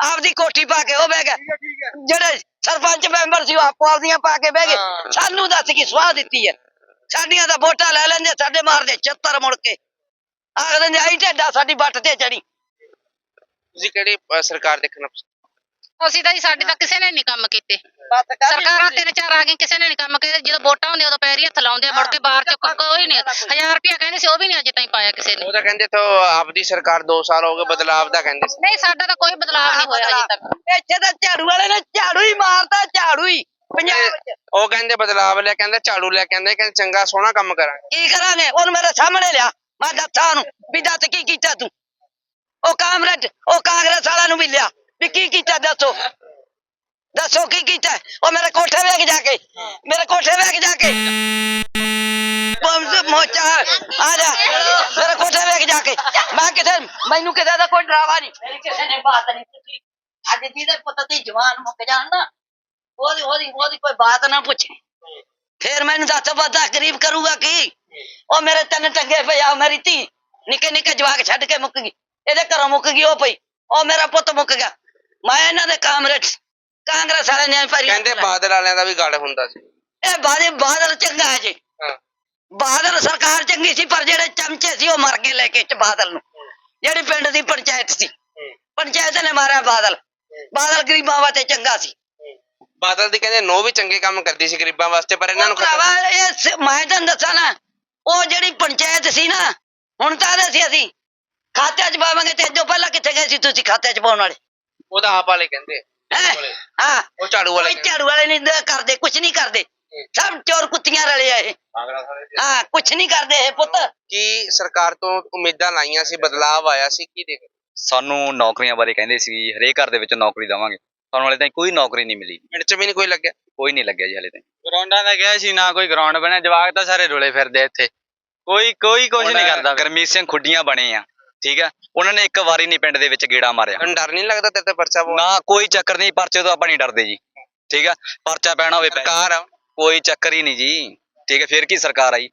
ਆਪਦੀ ਕੋਠੀ ਪਾ ਕੇ ਉਹ ਬਹਿ ਗਿਆ। ਜਿਹੜੇ ਸਰਪੰਚ ਮੈਂਬਰ ਸੀ ਉਹ ਆਪੋ ਆਪਦੀਆਂ ਪਾ ਕੇ ਬਹਿ ਗਏ। ਸਾਨੂੰ ਦੱਸ ਕੀ ਸਵਾਹ ਦਿੱਤੀ ਹੈ? ਸਾਡੀਆਂ ਤਾਂ ਵੋਟਾਂ ਲੈ ਲੈਂਦੇ ਸਾਡੇ ਮਾਰਦੇ ਚੱਤਰ ਮੁੜ ਕੇ। ਆਖਦੇ ਨੇ ਆਈ ਢੱਡਾ ਸਾਡੀ ਬੱਟ ਤੇ ਚੜੀ। ਤੁਸੀਂ ਕਿਹੜੀ ਅਹ, ਸਰਕਾਰ ਦੇਖਣਾ ਅਸੀਂ ਤਾਂ ਜੀ ਸਾਡੇ ਤਾਂ ਕਿਸੇ ਨੇ ਨਹੀਂ ਕੰਮ ਕੀਤੇ। ਬਸ ਕਰ ਸਰਕਾਰਾਂ ਤਿੰਨ ਚਾਰ ਆ ਗਈਆਂ ਕਿਸੇ ਨੇ ਨਹੀਂ ਕੰਮ ਕੀਤੇ। ਜਦੋਂ ਵੋਟਾਂ ਹੁੰਦੀਆਂ ਉਦੋਂ ਪੈਰੀ ਹੱਥ ਲਾਉਂਦੇ ਆ, ਮੁੜ ਕੇ ਬਾਹਰ ਚ ਕੋਈ ਨਹੀਂ ਹਜ਼ਾਰ ਰੁਪਇਆ ਕਹਿੰਦੇ ਸੀ ਉਹ ਵੀ ਨਹੀਂ ਅਜੇ ਤਾਈਂ ਪਾਇਆ ਕਿਸੇ ਨੇ। ਉਹ ਤਾਂ ਕਹਿੰਦੇ ਤੋਂ ਆਪਦੀ ਸਰਕਾਰ 2 ਸਾਲ ਹੋ ਗਏ ਬਦਲਾਵ ਦਾ ਕਹਿੰਦੇ ਸੀ। ਨਹੀਂ ਸਾਡਾ ਤਾਂ ਕੋਈ ਬਦਲਾਅ ਨਹੀਂ ਹੋਇਆ ਅਜੇ ਤੱਕ। ਇੱਥੇ ਤਾਂ ਝਾੜੂ ਵਾਲੇ ਨੇ ਝਾੜੂ ਹੀ ਮਾਰਤਾ ਝਾੜੂ ਹੀ। ਪੰਜਾਬ ਚ ਉਹ ਕਹਿੰਦੇ ਬਦਲਾਵ ਲੈ ਕਹਿੰਦੇ ਝਾੜੂ ਲੈ ਕਹਿੰਦੇ ਕਹਿੰਦੇ ਚੰਗਾ ਸੋਹਣਾ ਕੰਮ ਕਰਾਂਗੇ। ਕੀ ਕਰਾਂਗੇ? ਉਹਨੂੰ ਮੇਰੇ ਸਾਹਮਣੇ ਲਿਆ ਮੈਂ ਦੱਸਾਂ ਉਹਨੂੰ ਵੀ ਦੱਸ ਕੀ ਕੀਤਾ ਤੂੰ। ਉਹ ਕਾਮਰੇਡ ਉਹ ਕਾਂਗਰਸ ਵਾਲਿਆਂ ਨੂੰ ਵੀ ਲਿਆ। ਵੀ ਕੀ ਕੀਤਾ ਦੱਸੋ ਦੱਸੋ ਕੀ ਕੀਤਾ ਉਹ ਮੇਰੇ ਕੋਠੇ ਵੇਖ ਜਾ ਕੇ ਮੇਰੇ ਕੋਠੇ ਵੇਖ ਜਾ ਕੇ ਬੰਦ ਮੋਚਾ ਆ ਜਾ ਮੇਰੇ ਕੋਠੇ ਵੇਖ ਜਾ ਕੇ ਮੈਂ ਕਿਤੇ ਮੈਨੂੰ ਕਿਸੇ ਦਾ ਕੋਈ ਡਰਾਵਾ ਨਹੀਂ ਮੇਰੀ ਕਿਸੇ ਨੇ ਬਾਤ ਨਹੀਂ ਪੁੱਛੀ ਅੱਜ ਜਿਹਦੇ ਪੁੱਤ ਦੀ ਜਵਾਨ ਮੁੱਕ ਜਾਣ ਨਾ ਉਹਦੀ ਉਹਦੀ ਉਹਦੀ ਕੋਈ ਬਾਤ ਨਾ ਪੁੱਛੇ ਫੇਰ ਮੈਨੂੰ ਦੱਸ ਪਤਾ ਗਰੀਬ ਕਰੂਗਾ ਕੀ ਉਹ ਮੇਰੇ ਤਿੰਨ ਟੰਗੇ ਪਏ ਆ ਮੇਰੀ ਧੀ ਨਿੱਕੇ ਨਿੱਕੇ ਜਵਾਕ ਛੱਡ ਕੇ ਮੁੱਕ ਗਈ ਇਹਦੇ ਘਰੋਂ ਮੁੱਕ ਗਈ ਉਹ ਪਈ ਉਹ ਮੇਰਾ ਪੁੱਤ ਮੁੱਕ ਗਿਆ ਮੈਂ ਇਹਨਾਂ ਦੇ ਕਾਮਰੇਡ ਕਾਂਗਰਸ ਵਾਲੇ ਨੇ ਭਾਰੀ ਕਹਿੰਦੇ ਬਾਦਲ ਵਾਲਿਆਂ ਦਾ ਵੀ ਗੜ ਹੁੰਦਾ ਸੀ। ਇਹ ਬਾਦੇ ਬਾਦਲ ਚੰਗਾ ਹੈ ਜੀ। ਹਾਂ। ਬਾਦਲ ਸਰਕਾਰ ਚੰਗੀ ਸੀ ਪਰ ਜਿਹੜੇ ਚਮਚੇ ਸੀ ਉਹ ਮਰ ਗਏ ਲੈ ਕੇ ਚ ਬਾਦਲ ਨੂੰ। ਜਿਹੜੀ ਪਿੰਡ ਦੀ ਪੰਚਾਇਤ ਸੀ। ਪੰਚਾਇਤ ਨੇ ਮਾਰਿਆ ਬਾਦਲ। ਬਾਦਲ ਗਰੀਬਾਂ ਵਾਸਤੇ ਚੰਗਾ ਸੀ। ਬਾਦਲ ਦੀ ਕਹਿੰਦੇ ਨੋ ਵੀ ਚੰਗੇ ਕੰਮ ਕਰਦੀ ਸੀ ਗਰੀਬਾਂ ਵਾਸਤੇ ਪਰ ਇਹਨਾਂ ਨੂੰ ਭਰਾਵਾ ਇਹ ਮੈਂ ਤੁਹਾਨੂੰ ਦੱਸਾਂ ਨਾ ਉਹ ਜਿਹੜੀ ਪੰਚਾਇਤ ਸੀ ਨਾ ਹੁਣ ਤਾਂ ਸੀ ਅਸੀਂ? ਖਾਤੇ 'ਚ ਪਾਵਾਂਗੇ ਤੇ ਜੋ ਪਹਿਲਾਂ ਕਿੱਥੇ ਗਏ ਸੀ ਤੁਸੀਂ ਖਾਤੇ 'ਚ ਪਾਉਣ ਵਾਲੇ? ਉਹਦਾ ਆਪ ਵਾਲੇ ਕਹਿੰਦੇ ਹੈਂ? ਹਾਂ। ਉਹ ਝਾੜੂ ਵਾਲੇ ਕੋਈ ਝਾੜੂ ਵਾਲੇ ਨਹੀਂ ਦ- ਕਰਦੇ ਕੁਛ ਨਹੀਂ ਕਰਦੇ। ਸਭ ਚੋਰ ਕੁੱਤੀਆਂ ਰਲੇ ਆ ਇਹ। ਹਾਂ ਕੁਛ ਨਹੀਂ ਕਰਦੇ ਇਹ ਪੁੱਤ। ਕੀ ਸਰਕਾਰ ਤੋਂ ਉਮੀਦਾਂ ਲਾਈਆਂ ਸੀ ਬਦਲਾਵ ਆਇਆ ਸੀ ਕੀ ਦੇਖ ਸਾਨੂੰ ਨੌਕਰੀਆਂ ਬਾਰੇ ਕਹਿੰਦੇ ਸੀ ਹਰੇਕ ਘਰ ਦੇ ਵਿੱਚ ਨੌਕਰੀ ਦੇਵਾਂਗੇ। ਸਾਨੂੰ ਹਲੇ ਤਾਈਂ ਕੋਈ ਨੌਕਰੀ ਨਹੀਂ ਮਿਲੀ। ਪਿੰਡ 'ਚ ਵੀ ਨਹੀਂ ਕੋਈ ਲੱਗਿਆ? ਕੋਈ ਨਹੀਂ ਲੱਗਿਆ ਜੀ ਹਲੇ ਤਾਈਂ। ਗਰਾਊਂਡਾਂ ਦਾ ਗਿਆ ਸੀ ਨਾ ਕੋਈ ਗਰਾਊਂਡ ਬਣਿਆ। ਜਵਾਕ ਤਾਂ ਸਾਰੇ ਰੁਲੇ ਫਿਰਦੇ ਇੱਥੇ। ਕੋਈ ਕੋਈ ਕੁਝ ਨਹੀਂ ਕਰਦਾ। ਗਰਮੀਤ ਸਿੰਘ ਖੁੱਡੀਆਂ ਬਣੇ ਆ। ਠੀਕ ਆ ਉਹਨਾਂ ਨੇ ਇੱਕ ਵਾਰੀ ਨਹੀਂ ਪਿੰਡ ਦੇ ਵਿੱਚ ਗੇੜਾ ਮਾਰਿਆ। ਤੈਨੂੰ ਡਰ ਨਹੀਂ ਲੱਗਦਾ ਤੇਰੇ ਤੇ ਪਰਚਾ ਪਵਾ ਨਾ ਕੋਈ ਚੱਕਰ ਨਹੀਂ ਪਰਚੇ ਤੋਂ ਆਪਾਂ ਨਹੀਂ ਡਰਦੇ ਜੀ। ਠੀਕ ਆ ਪਰਚਾ ਪੈਣਾ ਹੋਵੇ ਪੈ- ਸਰਕਾਰ ਆ। ਕੋਈ ਚੱਕਰ ਹੀ ਨਹੀਂ ਜੀ। ਠੀਕ ਹੈ ਫਿਰ ਕੀ ਸਰਕਾਰ ਆਈ?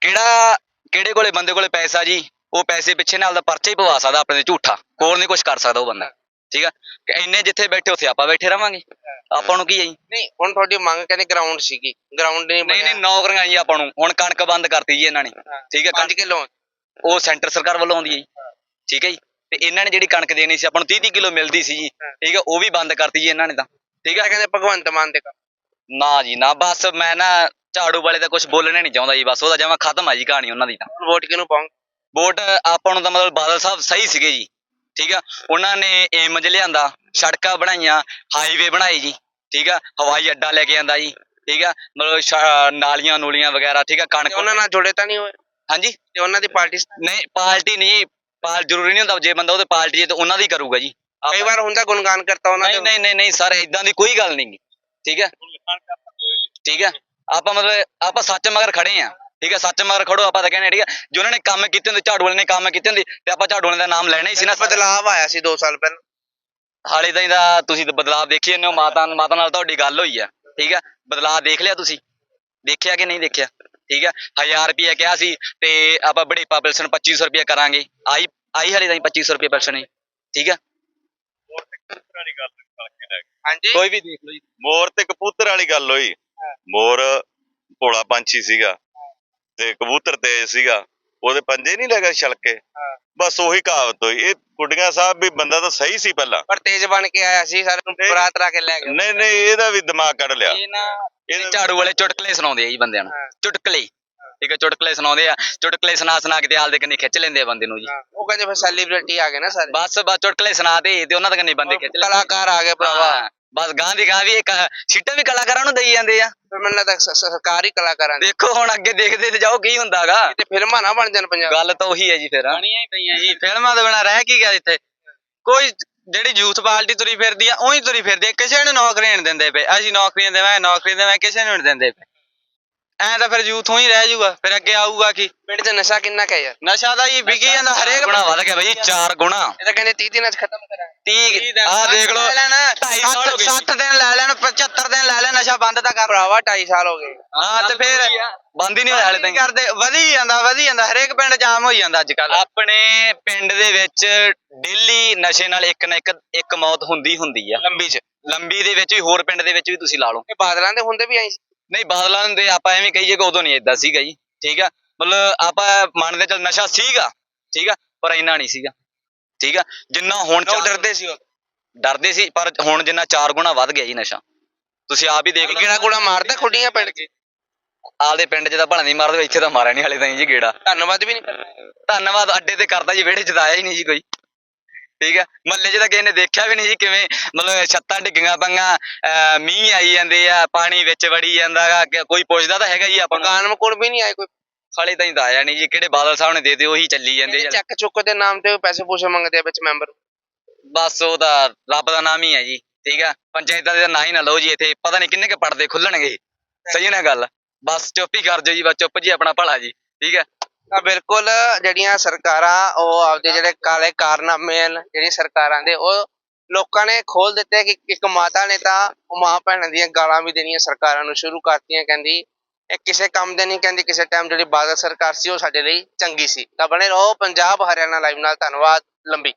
ਕਿਹੜਾ ਕਿਹੜੇ ਕੋਲੇ ਬੰਦੇ ਕੋਲੇ ਪੈਸਾ ਜੀ? ਉਹ ਪੈਸੇ ਪਿੱਛੇ ਨਾਲ ਦਾ ਪਰਚਾ ਹੀ ਪਵਾ ਸਕਦਾ ਆਪਣੇ ਤੇ ਝੂਠਾ। ਕੋਲ ਨਹੀਂ ਕੁਝ ਕਰ ਸਕਦਾ ਉਹ ਬੰਦਾ। ਠੀਕ ਆ ਕਿ ਇੰਨੇ ਜਿੱਥੇ ਬੈਠੇ ਉੱਥੇ ਆਪਾਂ ਬੈਠੇ ਰਵਾਂਗੇ। ਆਪਾਂ ਨੂੰ ਕੀ ਹੈ ਜੀ? ਨਹੀਂ ਹੁਣ ਤੁਹਾਡੀ ਮੰਗ ਕਹਿੰਦੇ ਗਰਾਊਂਡ ਸੀਗੀ। ਗਰਾਊਂਡ ਨਹੀਂ ਨਹੀਂ ਬਣਿਆ। ਨਹੀਂ ਨੌਕਰੀਆਂ ਜੀ ਆਪਾਂ ਨੂੰ। ਹੁਣ ਕਣਕ ਬੰਦ ਕਰਤੀ ਜੀ ਇਹਨਾਂ ਨੇ। ਠੀਕ ਹੈ 5 ਕਣਕ ਕਿਲੋ। ਉਹ ਸੈਂਟਰ ਸਰਕਾਰ ਵੱਲੋਂ ਆਉਂਦੀ ਹੈ ਜੀ। ਠੀਕ ਹੈ ਜੀ। ਤੇ ਇਹਨਾਂ ਨੇ ਜਿਹੜੀ ਕਣਕ ਦੇਣੀ ਸੀ ਆਪਾਂ ਨੂੰ 30 30 ਕਿਲੋ ਮਿਲਦੀ ਸੀ ਜੀ। ਠੀਕ ਹੈ ਉਹ ਵੀ ਬੰਦ ਕਰਤੀ ਜੀ ਇਹਨਾਂ ਨੇ ਤਾਂ। ਠੀਕ ਹੈ। ਕਹਿੰਦੇ ਭਗਵੰਤ ਮਾਨ ਦੇ ਨਾ ਜੀ ਨਾ। ਬਸ ਮੈਂ ਨਾ ਝਾੜੂ ਵਾਲੇ ਦਾ ਕੁਝ ਬੋਲਣਾ ਨਹੀਂ ਚਾਹੁੰਦਾ ਜੀ। ਬਸ ਉਹਦਾ ਜਮਾ ਖਤਮ ਆ ਜੀ ਕਹਾਣੀ ਉਹਨਾਂ ਦੀ ਤਾਂ। ਵੋਟ ਕਿਹਨੂੰ ਪਾਉਂਗੇ? ਵੋਟ ਆਪਾਂ ਨੂੰ ਤਾਂ ਮਤਲਬ ਬਾਦਲ ਸਾਹਿਬ ਸਹੀ ਸੀਗੇ ਜੀ। ਠੀਕ ਆ ਉਹਨਾਂ ਨੇ ਏਮਜ ਲਿਆਂਦਾ ਸੜਕਾਂ ਬਣਾਈਆਂ ਹਾਈਵੇ ਬਣਾਏ ਜੀ। ਠੀਕ ਆ ਹਵਾਈ ਅੱਡਾ ਲੈ ਕੇ ਆਂਦਾ ਜੀ। ਠੀਕ ਆ ਮਤਲਬ ਨਾਲੀਆਂ ਨੂਲੀਆਂ ਵਗੈਰਾ ਠੀਕ ਆ ਕਣਕ ਉਹਨਾਂ ਨਾਲ ਜੁੜੇ ਤਾਂ ਨਹੀਂ ਹੋਏ? ਹਾਂਜੀ? ਤੇ ਉਹਨਾਂ ਦੀ ਪਾਰਟੀ ਨਹੀਂ ਪਾਰਟੀ ਨਹੀਂ ਪਾਲ ਜ਼ਰੂਰੀ ਨਹੀਂ ਹੁੰਦਾ ਜੇ ਬੰਦਾ ਉਹਦੇ ਪਾਰਟੀ ਹੈ ਤਾਂ ਉਹਨਾਂ ਦੀ ਕਰੂਗਾ ਜੀ। ਕਈ ਵਾਰ ਹੁੰਦਾ ਗੁਣਗਾਨ ਕਰਤਾ ਉਹਨਾਂ ਦੇ ਨਹੀਂ ਨਹੀਂ ਨਹੀਂ ਸਰ ਇਦਾਂ ਦੀ ਕੋਈ ਗੱਲ ਨਹੀਂ ਠੀਕ ਹੈ? ਠੀਕ ਹੈ? ਆਪਾਂ ਮਤਲਬ ਆਪਾਂ ਸੱਚ ਮਗਰ ਖੜੇ ਆ ਠੀਕ ਹੈ? ਸੱਚ ਮਗਰ ਖੜੋ ਆਪਾਂ ਤਾਂ ਕਹਿੰਦੇ ਠੀਕ ਹੈ? ਜੇ ਉਹਨਾਂ ਨੇ ਕੰਮ ਕੀਤੇ ਹੁੰਦੇ ਝਾੜੂ ਵਾਲੇ ਨੇ ਕੰਮ ਕੀਤੇ ਹੁੰਦੇ ਤੇ ਆਪਾਂ ਝਾੜੂ ਵਾਲੇ ਦਾ ਨਾਮ ਲੈਣਾ ਹੀ ਸੀ ਨਾ ਬਦਲਾਵ ਆਇਆ ਸੀ 2 ਸਾਲ ਪਹਿਲਾਂ। ਹਾਲੇ ਤਾਈਂ ਦਾ ਤੁਸੀਂ ਤਾਂ ਬਦਲਾਅ ਦੇਖੀ ਜਾਂਦੇ ਹੋ ਮਾਤਾ ਮਾਤਾ ਨਾਲ ਤੁਹਾਡੀ ਗੱਲ ਹੋਈ ਆ। ਠੀਕ ਹੈ? ਬਦਲਾਅ ਦੇਖ ਲਿਆ ਤੁਸੀਂ? ਦੇਖਿਆ ਕਿ ਨਹੀਂ ਦੇਖਿਆ? ਠੀਕ ਹੈ 1000 ਰੁਪਏ ਕਿਹਾ ਸੀ ਤੇ ਆਪਾਂ ਬੜੇਪਾ ਪੈਨਸ਼ਨ 2500 ਰੁਪਏ ਕਰਾਂਗੇ। ਆਈ ਆਈ ਹਾਲੇ ਤਾਈਂ 2500 ਰੁਪਏ ਪੈਨਸ਼ਨ ਹੈ ਠੀਕ ਹੈ। ਹਾਂਜੀ। ਕੋਈ ਵੀ ਦੇਖ ਲਓ ਜੀ। ਮੋਰ ਤੇ ਕਬੂਤਰ ਵਾਲੀ ਗੱਲ ਹੋਈ। ਮੋਰ ਭੋਲਾ ਪੰਛੀ ਸੀਗਾ ਤੇ ਕਬੂਤਰ ਤੇਜ ਸੀਗਾ ਉਹਦੇ ਪੰਜੇ ਨਹੀਂ ਲੱਗਾ ਛਲਕੇ। ਬਸ ਉਹੀ ਕਹਾਵਤ ਹੋਈ। ਇਹ ਕੁੜੀਆਂ ਸਾਹਿਬ ਵੀ ਬੰਦਾ ਤਾਂ ਸਹੀ ਸੀ ਪਹਿਲਾਂ। ਪਰ ਤੇਜ਼ ਬਣ ਕੇ ਆਇਆ ਸੀ ਸਾਰੇ ਨੂੰ ਬਰਾਤ ਰਾ ਕੇ ਲੈ ਗਿਆ ਨਹੀਂ ਨਹੀਂ ਇਹਦਾ ਵੀ ਦਿਮਾਗ ਕੱਢ ਲਿਆ। ਇਹ ਨਾ ਇਹਦਾ ਝਾੜੂ ਵਾਲੇ ਚੁਟਕਲੇ ਸੁਣਾਉਂਦੇ ਆ ਜੀ ਬੰਦਿਆਂ ਨੂੰ ਚੁਟਕਲੇ। ਠੀਕ ਹੈ ਚੁਟਕਲੇ ਸੁਣਾਉਂਦੇ ਆ ਚੁਟਕਲੇ ਸੁਣਾ ਸੁਣਾ ਕੇ ਤੇ ਹਾਲ ਦੇ ਕੰਨੀ ਖਿੱਚ ਲੈਂਦੇ ਆ ਬੰਦੇ ਨੂੰ ਜੀ। ਉਹ ਕਹਿੰਦੇ ਫਿਰ ਸੈਲੀਬ੍ਰਿਟੀ ਆ ਗਏ ਨਾ ਸਾਰੇ। ਬਸ ਬਸ ਚੁਟਕਲੇ ਸੁਣਾ ਦੇ ਤੇ ਉਹਨਾਂ ਦੇ ਕੰਨੀ ਬੰਦੇ ਖਿੱਚ ਲੈਂਦੇ ਕਲਾਕਾਰ ਆ ਗਏ ਭਰਾਵਾ। ਬਸ ਗਾਂ ਦੀ ਗਾਂ ਵੀ ਇੱਕ ਸੀਟਾਂ ਵੀ ਕਲਾਕਾਰਾਂ ਨੂੰ ਦੇਈ ਜਾਂਦੇ ਆ। ਫਿਰ ਮੈਨੂੰ ਸ- ਸਰਕਾਰੀ ਕਲਾਕਾਰਾਂ ਦੇਖੋ ਹੁਣ ਅੱਗੇ ਦੇਖਦੇ ਤੇ ਜਾਓ ਕੀ ਹੁੰਦਾਗਾ। ਤੇ ਫਿਲਮਾਂ ਨਾ ਬਣ ਜਾਣ ਪੰਜਾਬ ਗੱਲ ਤਾਂ ਉਹੀ ਹੈ ਜੀ ਫਿਰ। ਬਣੀਆਂ ਹੀ ਪਈਆਂ ਜੀ। ਫਿਲਮਾਂ ਦੇ ਬਿਨਾ ਰਹਿ ਕੀ ਗਿਆ ਇੱਥੇ। ਕੋਈ ਜਿਹੜੀ ਯੂਥ ਪਾਰਟੀ ਤੁਰੀ ਫਿਰਦੀ ਆ, ਉਹੀ ਤੁਰੀ ਫਿਰਦੀ ਆ, ਕਿਸੇ ਨੂੰ ਨੌਕਰੀ ਨਹੀਂ ਦਿੰਦੇ ਪਏ। ਅਸੀਂ ਨੌਕਰੀਆਂ ਦੇਵਾਂਗੇ ਨੌਕਰੀ ਦੇਵਾਂਗੇ, ਕਿਸੇ ਨੂੰ ਨਹੀਂ ਦਿੰਦੇ ਪਏ। ਐਂ ਤਾਂ ਫਿਰ ਯੂਥ ਹੀ ਰਹਿ ਜਾਊਗਾ ਫਿਰ ਅੱਗੇ ਆਊਗਾ ਕੀ? ਪਿੰਡ 'ਚ ਨਸ਼ਾ ਕਿੰਨਾ ਕੁ ਹੈ ਯਾਰ? ਨਸ਼ਾ ਦਾ ਹੀ ਵਿਕੀ ਜਾਂਦਾ ਹਰੇਕ ਗੁਣਾ ਵੱਧ ਗਿਆ ਬਈ 4 ਗੁਣਾ। ਇਹ ਤਾਂ ਕਹਿੰਦੇ 30 ਦਿਨਾਂ 'ਚ ਖਤਮ ਕਰਾਂਗੇ। 30 ਆਹ ਦੇਖ ਲਓ 2.5 ਸਾਲ ਹੋ ਗਏ 60 ਦਿਨ ਲੈ ਲੈਣ 75 ਦਿਨ ਲੈ ਲੈਣ ਨਸ਼ਾ ਬੰਦ ਤਾਂ ਕਰ। ਭਰਾਵਾ 2.5 ਸਾਲ ਹੋ ਗਏ। ਹਾਂ ਤੇ ਫਿਰ ਬੰਦ ਹੀ ਨਹੀਂ ਹੋਇਆ ਹਾਲੇ ਕੀ ਤਾਈਂ। ਕਰਦੇ ਵਧੀ ਜਾਂਦਾ ਵਧੀ ਜਾਂਦਾ ਹਰੇਕ ਪਿੰਡ ਜਾਮ ਹੋਈ ਜਾਂਦਾ ਅੱਜ ਕੱਲ ਆਪਣੇ ਪਿੰਡ ਦੇ ਵਿੱਚ ਡੇਲੀ ਨਸ਼ੇ ਨਾਲ ਇੱਕ ਨਾ ਇੱਕ ਇੱਕ ਮੌਤ ਹੁੰਦੀ ਹੁੰਦੀ ਆ। ਲੰਬੀ 'ਚ। ਲੰਬੀ ਦੇ ਵਿੱਚ ਵੀ ਹੋਰ ਪਿੰਡ ਦੇ ਵਿੱਚ ਵੀ ਤੁਸੀਂ ਲਾ ਲਓ। ਇਹ ਬਾਦਲਾਂ ਦੇ ਹੁੰਦੇ ਵੀ ਆਈ ਸੀ। ਨਹੀਂ ਬਾਦਲਾਂ ਦੇ ਆਪਾਂ ਐਵੇਂ ਕਹੀਏ ਕਿ ਉਦੋਂ ਨਹੀਂ ਏਦਾਂ ਸੀਗਾ ਜੀ ਠੀਕ ਆ? ਮਤਲਬ ਆਪਾਂ ਮੰਨਦੇ ਚੱਲ ਨਸ਼ਾ ਸੀਗਾ ਠੀਕ ਆ? ਪਰ ਇੰਨਾ ਨਹੀਂ ਸੀਗਾ ਠੀਕ ਆ? ਜਿੰਨਾ ਹੁਣ ਚਾਰ- ਡਰਦੇ ਸੀ ਉਹ। ਡਰਦੇ ਸੀ ਪਰ ਹੁਣ ਜਿੰਨਾ 4 ਗੁਣਾ ਵੱਧ ਗਿਆ ਜੀ ਨਸ਼ਾ। ਤੁਸੀਂ ਆਪ ਹੀ ਦੇਖ ਲਓ। ਕਿਹੜਾ ਕੁੜਾ ਮਾਰਦਾ ਖੁੱਡੀਆਂ ਪਿੰਡ 'ਚ? ਆਪਦੇ ਪਿੰਡ 'ਚ ਤਾਂ ਭਲਾ ਨਹੀਂ ਮਾਰਦੇ ਇੱਥੇ ਤਾਂ ਮਾਰਿਆ ਨਹੀਂ ਹਾਲੇ ਤਾਈਂ ਜੀ ਗੇੜਾ। ਧੰਨਵਾਦ ਵੀ ਨਹੀਂ। ਧੰਨਵਾਦ ਅੱਡੇ ਤੇ ਕਰਦਾ ਜੀ ਵਿਹੜੇ 'ਚ ਤਾਂ ਆਇਆ ਹੀ ਨਹੀਂ ਜੀ ਕੋਈ। ਠੀਕ ਹੈ ਮੱਲੇ 'ਚ ਤਾਂ ਕਿਸੇ ਨੇ ਦੇਖਿਆ ਵੀ ਨਹੀਂ ਜੀ ਕਿਵੇਂ ਮਤਲਬ ਛੱਤਾਂ ਡਿੱਗੀਆਂ ਅਹ ਮੀਂਹ ਆਈ ਜਾਂਦੇ ਆ ਪਾਣੀ ਵਿੱਚ ਵੜੀ ਜਾਂਦਾ ਕੋਈ ਪੁੱਛਦਾ ਤਾਂ ਹੈਗਾ ਜੀ ਆਪਾਂ ਨੂੰ। ਮਕਾਨ ਮਕੂਨ ਵੀ ਨਹੀਂ ਆਏ ਕੋਈ? ਹਾਲੇ ਤਾਈਂ ਤਾਂ ਆਇਆ ਨਹੀਂ ਜੀ ਕਿਹੜੇ ਬਾਦਲ ਸਾਹਿਬ ਨੇ ਦੇ ਦਿਓ ਉਹੀ ਚੱਲੀ ਜਾਂਦੇ ਆ। ਚੱਕ ਚੁੱਕ ਦੇ ਨਾਮ ਤੇ ਪੈਸੇ ਪੂਸੇ ਮੰਗਦੇ ਆ ਵਿੱਚ ਮੈਂਬਰ। ਬਸ ਉਹ ਤਾਂ ਰੱਬ ਦਾ ਨਾਮ ਹੀ ਹੈ ਜੀ ਠੀਕ ਆ? ਪੰਚਾਇਤਾਂ ਦੇ ਤਾਂ ਨਾਂ ਹੀ ਨਾ ਲਓ ਜੀ ਇੱਥੇ ਪਤਾ ਨਹੀਂ ਕਿੰਨੇ ਕੇ ਪੜਦੇ ਖੁੱਲਣਗੇ ਸਹੀ ਨਾ ਗੱਲ। ਬਸ ਚੁੱਪ ਹੀ ਕਰ ਜਾਓ ਜੀ ਬਸ ਚੁੱਪ ਜੀ ਆਪਣਾ ਭਲਾ ਜੀ ਠੀਕ ਹੈ ਤਾਂ ਬਿਲਕੁਲ ਜਿਹੜੀਆਂ ਸਰਕਾਰਾਂ, ਉਹ ਆਪਦੇ ਜਿਹੜੇ ਕਾਲੇ ਕਾਰਨਾਮੇ ਹਨ, ਜਿਹੜੀ ਸਰਕਾਰਾਂ ਦੇ, ਉਹ ਲੋਕਾਂ ਨੇ ਖੋਲ ਦਿੱਤੇ ਕਿ ਇੱਕ ਮਾਤਾ ਨੇ ਤਾਂ ਮਾਂ ਭੈਣਾਂ ਦੀਆਂ ਗਾਲਾਂ ਵੀ ਦੇਣੀਆਂ ਸਰਕਾਰਾਂ ਨੂੰ ਸ਼ੁਰੂ ਕਰਤੀਆਂ, ਕਹਿੰਦੀ ਇਹ ਕਿਸੇ ਕੰਮ ਦੇ ਨਹੀਂ, ਕਹਿੰਦੀ ਕਿਸੇ ਟਾਈਮ ਜਿਹੜੀ ਬਾਦਲ ਸਰਕਾਰ ਸੀ, ਉਹ ਸਾਡੇ ਲਈ ਚੰਗੀ ਸੀ। ਤਾਂ ਬਣੇ ਰਹੋ ਪੰਜਾਬ ਹਰਿਆਣਾ ਲਾਈਵ ਨਾਲ, ਧੰਨਵਾਦ, ਲੰਬੀ।